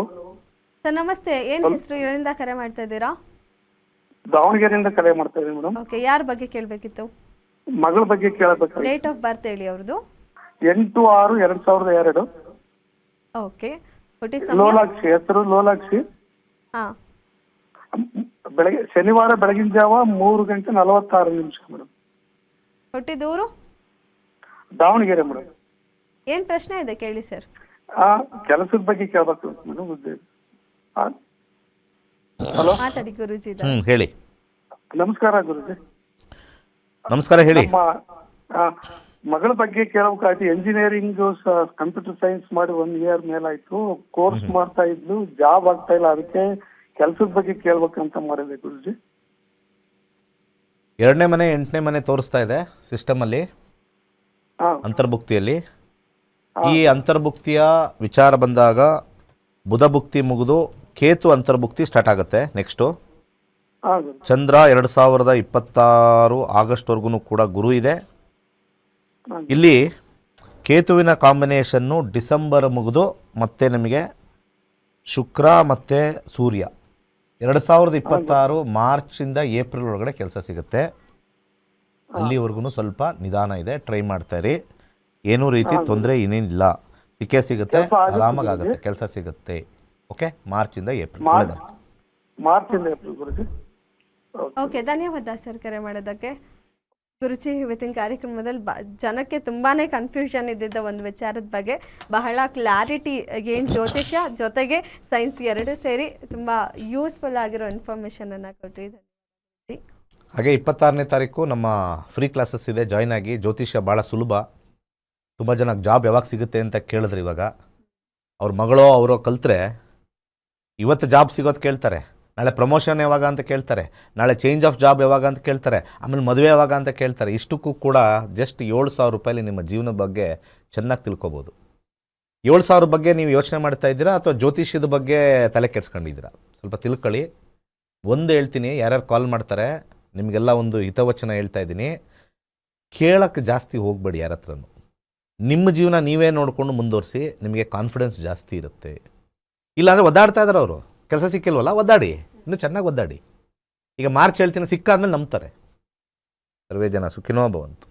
ಸರ್ ನಮಸ್ತೆ. ಏನ್ ಹೆಸರು? ಎಲ್ಲಿಂದ ಕರೆ ಮಾಡ್ತಾ ಇದ್ದೀರಾ? ದಾವಣಗೆರೆಯಿಂದ ಕರೆ ಮಾಡ್ತಾ ಇದ್ದೀನಿ ಮೇಡಮ್. ಓಕೆ ಯಾರ ಬಗ್ಗೆ ಕೇಳಬೇಕಿತ್ತು? ಮಗಳ ಬಗ್ಗೆ ಕೇಳಬೇಕು ಡೇಟ್ ಆಫ್ ಬರ್ತ್ ಹೇಳಿ ಅವ್ರದ್ದು. ಎಂಟು ಆರು ಎರಡ್ ಸಾವಿರದ ಎರಡು. ಓಕೆ ಹುಟ್ಟಿ ಸಮಯ ಲೋಲಾಕ್ಷಿ ಹೆಸರು ಲೋಲಾಕ್ಷಿ. ಹಾ. ಬೆಳಗ್ಗೆ ಶನಿವಾರ ಬೆಳಗಿನ ಜಾವ ಮೂರು ಗಂಟೆ ನಲವತ್ತಾರು ನಿಮಿಷ ಮೇಡಮ್. ಹುಟ್ಟಿದೂರು ದಾವಣಗೆರೆ ಮೇಡಮ್. ಏನು ಪ್ರಶ್ನೆ ಇದೆ ಕೇಳಿ ಸರ್. ಆ ಕೆಲಸದ ಬಗ್ಗೆ ಕೇಳಬೇಕು ಮೇಡಮ್ ಹಲೋ? ಮಾತಾಡಿ ಗುರೂಜಿ ಹ್ಞೂ ಹೇಳಿ. ನಮಸ್ಕಾರ ಗುರುಜಿ. ನಮಸ್ಕಾರ ಹೇಳಿ. ನಮ್ಮ ಆ, ಮಗಳ ಬಗ್ಗೆ ಕೇಳಬೇಕಾಯ್ತು ಎಂಜಿನಿಯರಿಂಗ್ ಕಂಪ್ಯೂಟರ್ ಸೈನ್ಸ್ ಮಾಡಿ ಒನ್ ಇಯರ್ ಮೇಲಾಯ್ತು. ಕೋರ್ಸ್ ಮಾಡ್ತಾ ಇದ್ಲು. ಜಾಬ್ ಆಗ್ತಾ ಇಲ್ಲ. ಅದಕ್ಕೆ ಕೆಲಸದ ಬಗ್ಗೆ ಕೇಳ್ಬೇಕಂತ ಮಾಡಿದೆ ಗುರುಜಿ. ಎರಡನೇ ಮನೆ ಎಂಟನೇ ಮನೆ ತೋರಿಸ್ತಾ ಇದೆ ಸಿಸ್ಟಮಲ್ಲಿ ಹಾ. ಅಂತರ್ಭುಕ್ತಿಯಲ್ಲಿ. ಈ ಅಂತರ್ಭುಕ್ತಿಯ ವಿಚಾರ ಬಂದಾಗ ಬುಧ ಭುಕ್ತಿ ಮುಗಿದು ಕೇತು ಅಂತರ್ಭುಕ್ತಿ ಸ್ಟಾರ್ಟ್ ಆಗುತ್ತೆ ನೆಕ್ಸ್ಟು ಚಂದ್ರ ಎರಡು ಸಾವಿರದ ಇಪ್ಪತ್ತಾರು ಆಗಸ್ಟ್ವರೆಗೂ ಕೂಡ ಗುರು ಇದೆ. ಇಲ್ಲಿ ಕೇತುವಿನ ಕಾಂಬಿನೇಷನ್ನು ಡಿಸೆಂಬರ್ ಮುಗಿದು ಮತ್ತೆ ನಮಗೆ ಶುಕ್ರ ಮತ್ತು ಸೂರ್ಯ. ಎರಡು ಸಾವಿರದ ಇಪ್ಪತ್ತಾರು ಮಾರ್ಚಿಂದ ಏಪ್ರಿಲ್ ಒಳಗಡೆ ಕೆಲಸ ಸಿಗುತ್ತೆ. ಅಲ್ಲಿವರೆಗೂ ಸ್ವಲ್ಪ ನಿಧಾನ ಇದೆ ಟ್ರೈ ಮಾಡ್ತಾ ಇರಿ. ಏನೂ ರೀತಿ ತೊಂದರೆ ಏನೇನಿಲ್ಲ ಸಿಕ್ಕೇ ಸಿಗುತ್ತೆ ಆರಾಮಾಗುತ್ತೆ ಆರಾಮಾಗಿ ಆಗುತ್ತೆ ಕೆಲಸ ಸಿಗುತ್ತೆ. ಓಕೆ ಮಾರ್ಚಿಂದ ಏಪ್ರಿಲ್ ಮಾರ್ಚ್. ಇಂದ ಏಪ್ರಿಲ್ ಗುರುಜಿ. ಓಕೆ ಧನ್ಯವಾದ ಸರ್ ಕರೆ ಮಾಡೋದಕ್ಕೆ. ಗುರುಜಿ ಇವತ್ತಿನ ಕಾರ್ಯಕ್ರಮದಲ್ಲಿ ಬ ಜನಕ್ಕೆ ತುಂಬಾನೇ ಕನ್ಫ್ಯೂಷನ್ ಇದ್ದಿದ್ದ ಒಂದು ವಿಚಾರದ ಬಗ್ಗೆ ಬಹಳ ಕ್ಲಾರಿಟಿ ಏನು ಜ್ಯೋತಿಷ್ಯ ಜೊತೆಗೆ ಸೈನ್ಸ್ ಎರಡು ಸೇರಿ ತುಂಬ ಯೂಸ್ಫುಲ್ ಆಗಿರೋ ಇನ್ಫಾರ್ಮೇಷನನ್ನು ಕೊಟ್ರಿ. ಹಾಗೆ ಇಪ್ಪತ್ತಾರನೇ ತಾರೀಕು ನಮ್ಮ ಫ್ರೀ ಕ್ಲಾಸಸ್ ಇದೆ. ಜಾಯ್ನ್ ಆಗಿ ಜ್ಯೋತಿಷ್ಯ ಭಾಳ ಸುಲಭ. ತುಂಬ ಜನಕ್ಕೆ ಜಾಬ್ ಯಾವಾಗ ಸಿಗುತ್ತೆ ಅಂತ ಕೇಳಿದ್ರು ಇವಾಗ. ಅವ್ರ ಮಗಳೋ ಅವರೋ ಕಲ್ತ್ರೆ ಇವತ್ತು ಜಾಬ್ ಸಿಗೋದು ಕೇಳ್ತಾರೆ. ನಾಳೆ ಪ್ರಮೋಷನ್ ಯಾವಾಗ ಅಂತ ಕೇಳ್ತಾರೆ. ನಾಳೆ ಚೇಂಜ್ ಆಫ್ ಜಾಬ್ ಯಾವಾಗ ಅಂತ ಕೇಳ್ತಾರೆ. ಆಮೇಲೆ ಮದುವೆ ಯಾವಾಗ ಅಂತ ಕೇಳ್ತಾರೆ. ಇಷ್ಟಕ್ಕೂ ಕೂಡ ಜಸ್ಟ್ ಏಳು ಸಾವಿರ ರೂಪಾಯಲ್ಲಿ ನಿಮ್ಮ ಜೀವನದ ಬಗ್ಗೆ ಚೆನ್ನಾಗಿ ತಿಳ್ಕೊಬೋದು. ಏಳು ಸಾವಿರ ಬಗ್ಗೆ ನೀವು ಯೋಚನೆ ಮಾಡ್ತಾ ಇದ್ದೀರಾ ಅಥವಾ ಜ್ಯೋತಿಷ್ಯದ ಬಗ್ಗೆ ತಲೆ ಕೆಡ್ಸ್ಕೊಂಡಿದ್ದೀರಾ? ಸ್ವಲ್ಪ ತಿಳ್ಕೊಳ್ಳಿ. ಒಂದು ಹೇಳ್ತೀನಿ, ಯಾರ್ಯಾರು ಕಾಲ್ ಮಾಡ್ತಾರೆ, ನಿಮಗೆಲ್ಲ ಒಂದು ಹಿತವಚನ ಹೇಳ್ತಾ ಇದ್ದೀನಿ. ಕೇಳಕ್ಕೆ ಜಾಸ್ತಿ ಹೋಗಬೇಡಿ ಯಾರ ಹತ್ರನೂ. ನಿಮ್ಮ ಜೀವನ ನೀವೇ ನೋಡಿಕೊಂಡು ಮುಂದುವರಿಸಿ, ನಿಮಗೆ ಕಾನ್ಫಿಡೆನ್ಸ್ ಜಾಸ್ತಿ ಇರುತ್ತೆ. ಇಲ್ಲಾಂದರೆ ಒದ್ದಾಡ್ತಾ ಇದ್ದಾರೆ ಅವರು. ಕೆಲಸ ಸಿಕ್ಕಿಲ್ವಲ್ಲ, ಒದ್ದಾಡಿ. ಇನ್ನೂ ಚೆನ್ನಾಗಿ ಒದ್ದಾಡಿ. ಈಗ ಮಾರ್ಚ್ ಹೇಳ್ತೀನಿ ಸಿಕ್ಕಾದ್ಮೇಲೆ ನಂಬ್ತಾರೆ. ಸರ್ವೇ ಜನ ಸುಖಿನೋ ಭವಂತು.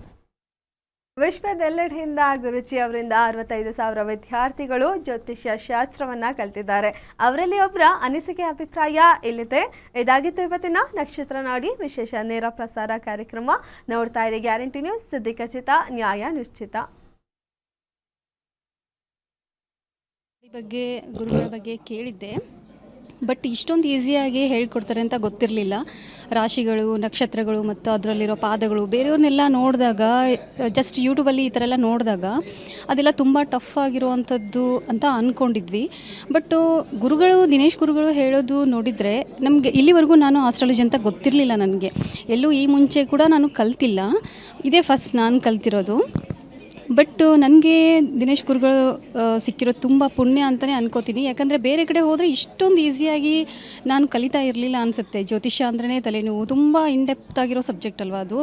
ವಿಶ್ವದೆಲ್ಲೆಡೆಯಿಂದ ಗುರುಜಿ ಅವರಿಂದ ಅರವತ್ತೈದು ಸಾವಿರ ವಿದ್ಯಾರ್ಥಿಗಳು ಜ್ಯೋತಿಷ್ಯ ಶಾಸ್ತ್ರವನ್ನ ಕಲ್ತಿದ್ದಾರೆ. ಅವರಲ್ಲಿ ಒಬ್ಬರ ಅನಿಸಿಕೆ ಅಭಿಪ್ರಾಯ ಇಲ್ಲಿದೆ. ಇದಾಗಿತ್ತು ಇವತ್ತಿನ ನಕ್ಷತ್ರ ನಾಡಿ ವಿಶೇಷ ನೇರ ಪ್ರಸಾರ ಕಾರ್ಯಕ್ರಮ. ನೋಡ್ತಾ ಇರಿ ಗ್ಯಾರಂಟಿ ನ್ಯೂಸ್. ಸುದ್ದಿ ಖಚಿತ, ನ್ಯಾಯ ನಿಶ್ಚಿತ. ಬಗ್ಗೆ, ಗುರುಗಳ ಬಗ್ಗೆ ಕೇಳಿದ್ದೆ. ಬಟ್ ಇಷ್ಟೊಂದು ಈಸಿಯಾಗಿ ಹೇಳ್ಕೊಡ್ತಾರೆ ಅಂತ ಗೊತ್ತಿರಲಿಲ್ಲ. ರಾಶಿಗಳು, ನಕ್ಷತ್ರಗಳು ಮತ್ತು ಅದರಲ್ಲಿರೋ ಪಾದಗಳು, ಬೇರೆಯವ್ರನ್ನೆಲ್ಲ ನೋಡಿದಾಗ ಜಸ್ಟ್ ಯೂಟ್ಯೂಬಲ್ಲಿ ಈ ಥರ ಎಲ್ಲ ನೋಡಿದಾಗ ಅದೆಲ್ಲ ತುಂಬ ಟಫ್ ಆಗಿರುವಂಥದ್ದು ಅಂತ ಅಂದ್ಕೊಂಡಿದ್ವಿ ಬಟ್ ಗುರುಗಳು, ದಿನೇಶ್ ಗುರುಗಳು ಹೇಳೋದು ನೋಡಿದರೆ ನಮಗೆ ಇಲ್ಲಿವರೆಗೂ ನಾನು ಆಸ್ಟ್ರಾಲಜಿ ಅಂತ ಗೊತ್ತಿರಲಿಲ್ಲ ನನಗೆ. ಎಲ್ಲೂ ಈ ಮುಂಚೆ ಕೂಡ ನಾನು ಕಲ್ತಿಲ್ಲ. ಇದೇ ಫಸ್ಟ್ ನಾನು ಕಲ್ತಿರೋದು. ಬಟ್ ನನಗೆ ದಿನೇಶ್ ಗುರುಗಳು ಸಿಕ್ಕಿರೋ ತುಂಬ ಪುಣ್ಯ ಅಂತಲೇ ಅನ್ಕೋತೀನಿ. ಯಾಕಂದರೆ ಬೇರೆ ಕಡೆ ಹೋದರೆ ಇಷ್ಟೊಂದು ಈಸಿಯಾಗಿ ನಾನು ಕಲಿತಾ ಇರಲಿಲ್ಲ ಅನಿಸುತ್ತೆ. ಜ್ಯೋತಿಷ್ಯ ಅಂದ್ರೆ ತಲೆನೋವು. ತುಂಬ ಇನ್ಡೆಪ್ತ್ ಆಗಿರೋ ಸಬ್ಜೆಕ್ಟ್ ಅಲ್ವಾ ಅದು.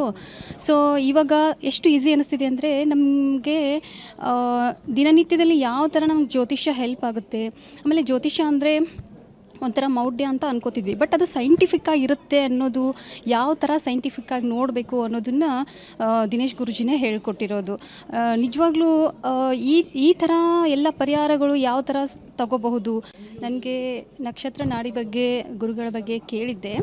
ಸೊ ಇವಾಗ ಎಷ್ಟು ಈಸಿ ಅನಿಸ್ತಿದೆ ಅಂದರೆ ನಮಗೆ ದಿನನಿತ್ಯದಲ್ಲಿ ಯಾವ ಥರ ನಮ್ಗೆ ಜ್ಯೋತಿಷ್ಯ ಹೆಲ್ಪ್ ಆಗುತ್ತೆ. ಆಮೇಲೆ ಜ್ಯೋತಿಷ್ಯ ಅಂದರೆ ಒಂಥರ ಮೌಢ್ಯ ಅಂತ ಅನ್ಕೋತಿದ್ವಿ. ಬಟ್ ಅದು ಸೈಂಟಿಫಿಕ್ ಆಗಿರುತ್ತೆ ಅನ್ನೋದು, ಯಾವ ಥರ ಸೈಂಟಿಫಿಕ್ ಆಗಿ ನೋಡಬೇಕು ಅನ್ನೋದನ್ನು ದಿನೇಶ್ ಗುರುಜಿನೇ ಹೇಳ್ಕೊಟ್ಟಿರೋದು. ನಿಜವಾಗ್ಲೂ ಈ ಈ ಥರ ಎಲ್ಲ ಪರಿಹಾರಗಳು ಯಾವ ಥರ ತಗೋಬಹುದು? ನನಗೆ ನಕ್ಷತ್ರ ನಾಡಿ ಬಗ್ಗೆ, ಗುರುಗಳ ಬಗ್ಗೆ ಕೇಳಿದ್ದೆ.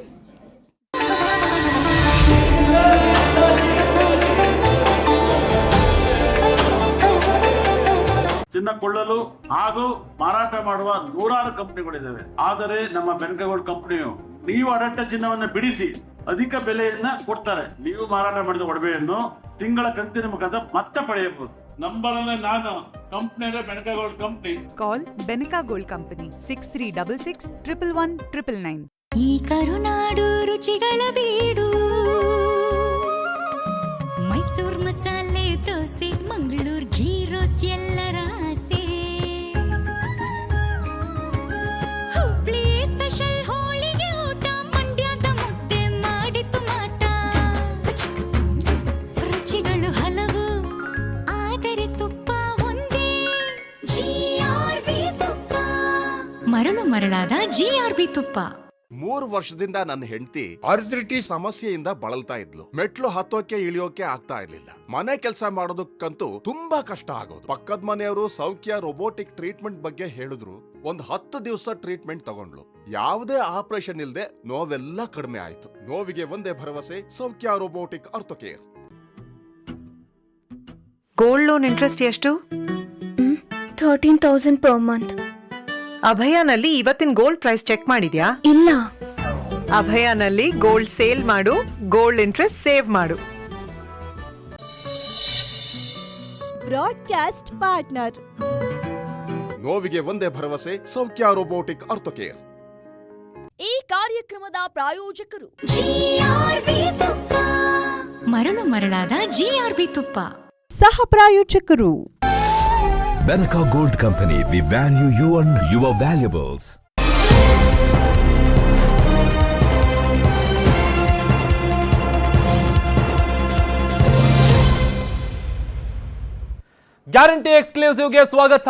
ಇದನ್ನ ಕೊಳ್ಳಲು ಹಾಗೂ ಮಾರಾಟ ಮಾಡುವ ನೂರಾರು ಕಂಪನಿಗಳಿದ್ದಾವೆ. ಆದರೆ ನಮ್ಮ ಬೆನ್ಕಗೋಲ್ಡ್ ಕಂಪನಿಯು ನೀವು ಅಡಟ್ಟ ಚಿನ್ನವನ್ನು ಬಿಡಿಸಿ ಅಧಿಕ ಬೆಲೆಯನ್ನ ಕೊಡ್ತಾರೆ. ನೀವು ಮಾರಾಟ ಮಾಡಿದ ಒಡವೆಯನ್ನು ತಿಂಗಳ ಕಂತಿನ ಮುಖಾಂತರ ಮತ್ತೆ ಪಡೆಯಬಹುದು. ನಂಬರ್ ಅಂದ್ರೆ ನಾನು ಕಂಪ್ನಿ ಅಂದ್ರೆ Benaka gold company. Call Benaka gold company six three double six triple one triple nine ಈ ಕರುನಾಡು ರುಚಿಗಳ ಬೀಡು. ಮೈಸೂರು ಮಸಾಲೆ ದೋಸೆ ಮಂಗಳೂರ್ ಮರಳಾದ ಜಿಆರ್ಬಿ ತುಪ್ಪ. ಮೂರು ವರ್ಷದಿಂದ ನನ್ನ ಹೆಂಡತಿ ಅರ್ಜಿಟಿ ಸಮಸ್ಯೆಯಿಂದ ಬಳಲ್ತಾ ಇದ್ಲು. ಮೆಟ್ಲು ಹತ್ತೋಕೆ ಇಳಿಯೋಕೆ ಆಗ್ತಾ ಇರ್ಲಿಲ್ಲ. ಮನೆ ಕೆಲಸ ಮಾಡೋದಕ್ಕಂತೂ ತುಂಬಾ ಕಷ್ಟ ಆಗೋದು. ಪಕ್ಕದ ಮನೆಯವರು ಸೌಖ್ಯ ರೋಬೋಟಿಕ್ ಟ್ರೀಟ್ಮೆಂಟ್ ಬಗ್ಗೆ ಹೇಳಿದ್ರು. ಒಂದ್ ಹತ್ತು ದಿವಸ ಟ್ರೀಟ್ಮೆಂಟ್ ತಗೊಂಡ್ಲು ಯಾವುದೇ ಆಪರೇಷನ್ ಇಲ್ಲದೆ ನೋವೆಲ್ಲ ಕಡಿಮೆ ಆಯ್ತು. ನೋವಿಗೆ ಒಂದೇ ಭರವಸೆ Soukhya robotic orthocare gold loan interest ಎಷ್ಟು? ಥರ್ಟೀನ್ ತೌಸಂಡ್ ಪರ್ ಮಂತ್ ಅಭಯನಲ್ಲಿ ಇವತ್ತಿನ ಗೋಲ್ಡ್ ಪ್ರೈಸ್ ಚೆಕ್ ಮಾಡಿದ್ಯಾ? ಇಲ್ಲ. ಅಭಯನಲ್ಲಿ ಗೋಲ್ಡ್ ಸೇಲ್ ಮಾಡು ಗೋಲ್ಡ್ ಇಂಟ್ರೆಸ್ಟ್ ಸೇವ್ ಮಾಡು. ಬ್ರಾಡ್ಕಾಸ್ಟ್ ಪಾರ್ಟ್ನರ್ ನೋವಿಗೆ ಒಂದೇ ಭರವಸೆ ಸೌಖ್ಯ ರೋಬೋಟಿಕ್ ಅರ್ಥೋಕೇರ್ ಈ ಕಾರ್ಯಕ್ರಮದ ಪ್ರಾಯೋಜಕರು. ಜಿಆರ್ಬಿ ತುಪ್ಪ. ಮರಳು ಮರಳಾದ ಜಿಆರ್ಬಿ ತುಪ್ಪ. ಸಹ ಪ್ರಾಯೋಜಕರು. Benaca Gold Company, we value you and your valuables. Guarantee ಎಕ್ಸ್ಕ್ಲೂಸಿವ್ಗೆ ಸ್ವಾಗತ.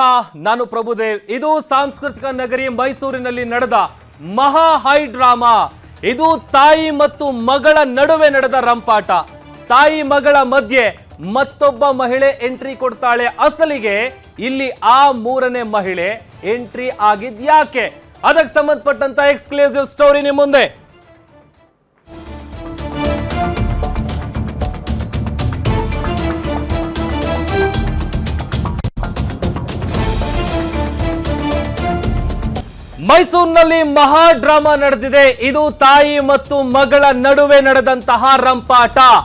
ನಾನು ಪ್ರಭುದೇವ್. ಇದು ಸಾಂಸ್ಕೃತಿಕ ನಗರಿ ಮೈಸೂರಿನಲ್ಲಿ ನಡೆದ ಮಹಾ ಹೈ ಡ್ರಾಮಾ. ಇದು ತಾಯಿ ಮತ್ತು ಮಗಳ ನಡುವೆ ನಡೆದ ರಂಪಾಟ. ತಾಯಿ ಮಗಳ ಮಧ್ಯೆ ಮತ್ತೊಬ್ಬ ಮಹಿಳೆ ಎಂಟ್ರಿ ಕೊಡ್ತಾಳೆ ಅಸಲಿಗೆ. ಇಲ್ಲಿ ಆ ಮೂರನೇ ಮಹಿಳೆ ಎಂಟ್ರಿ ಆಗಿದ್ ಯಾಕೆ ಅದಕ್ಕೆ ಸಂಬಂಧಪಟ್ಟಂತ ಎಕ್ಸ್ಕ್ಲೂಸಿವ್ ಸ್ಟೋರಿ ನಿಮ್ಮ ಮುಂದೆ. ಮೈಸೂರಿನಲ್ಲಿ ಮಹಾ ಡ್ರಾಮಾ ನಡೆದಿದೆ. ಇದು ತಾಯಿ ಮತ್ತು ಮಗಳ ನಡುವೆ ನಡೆದಂತಹ ರಂಪಾಟ.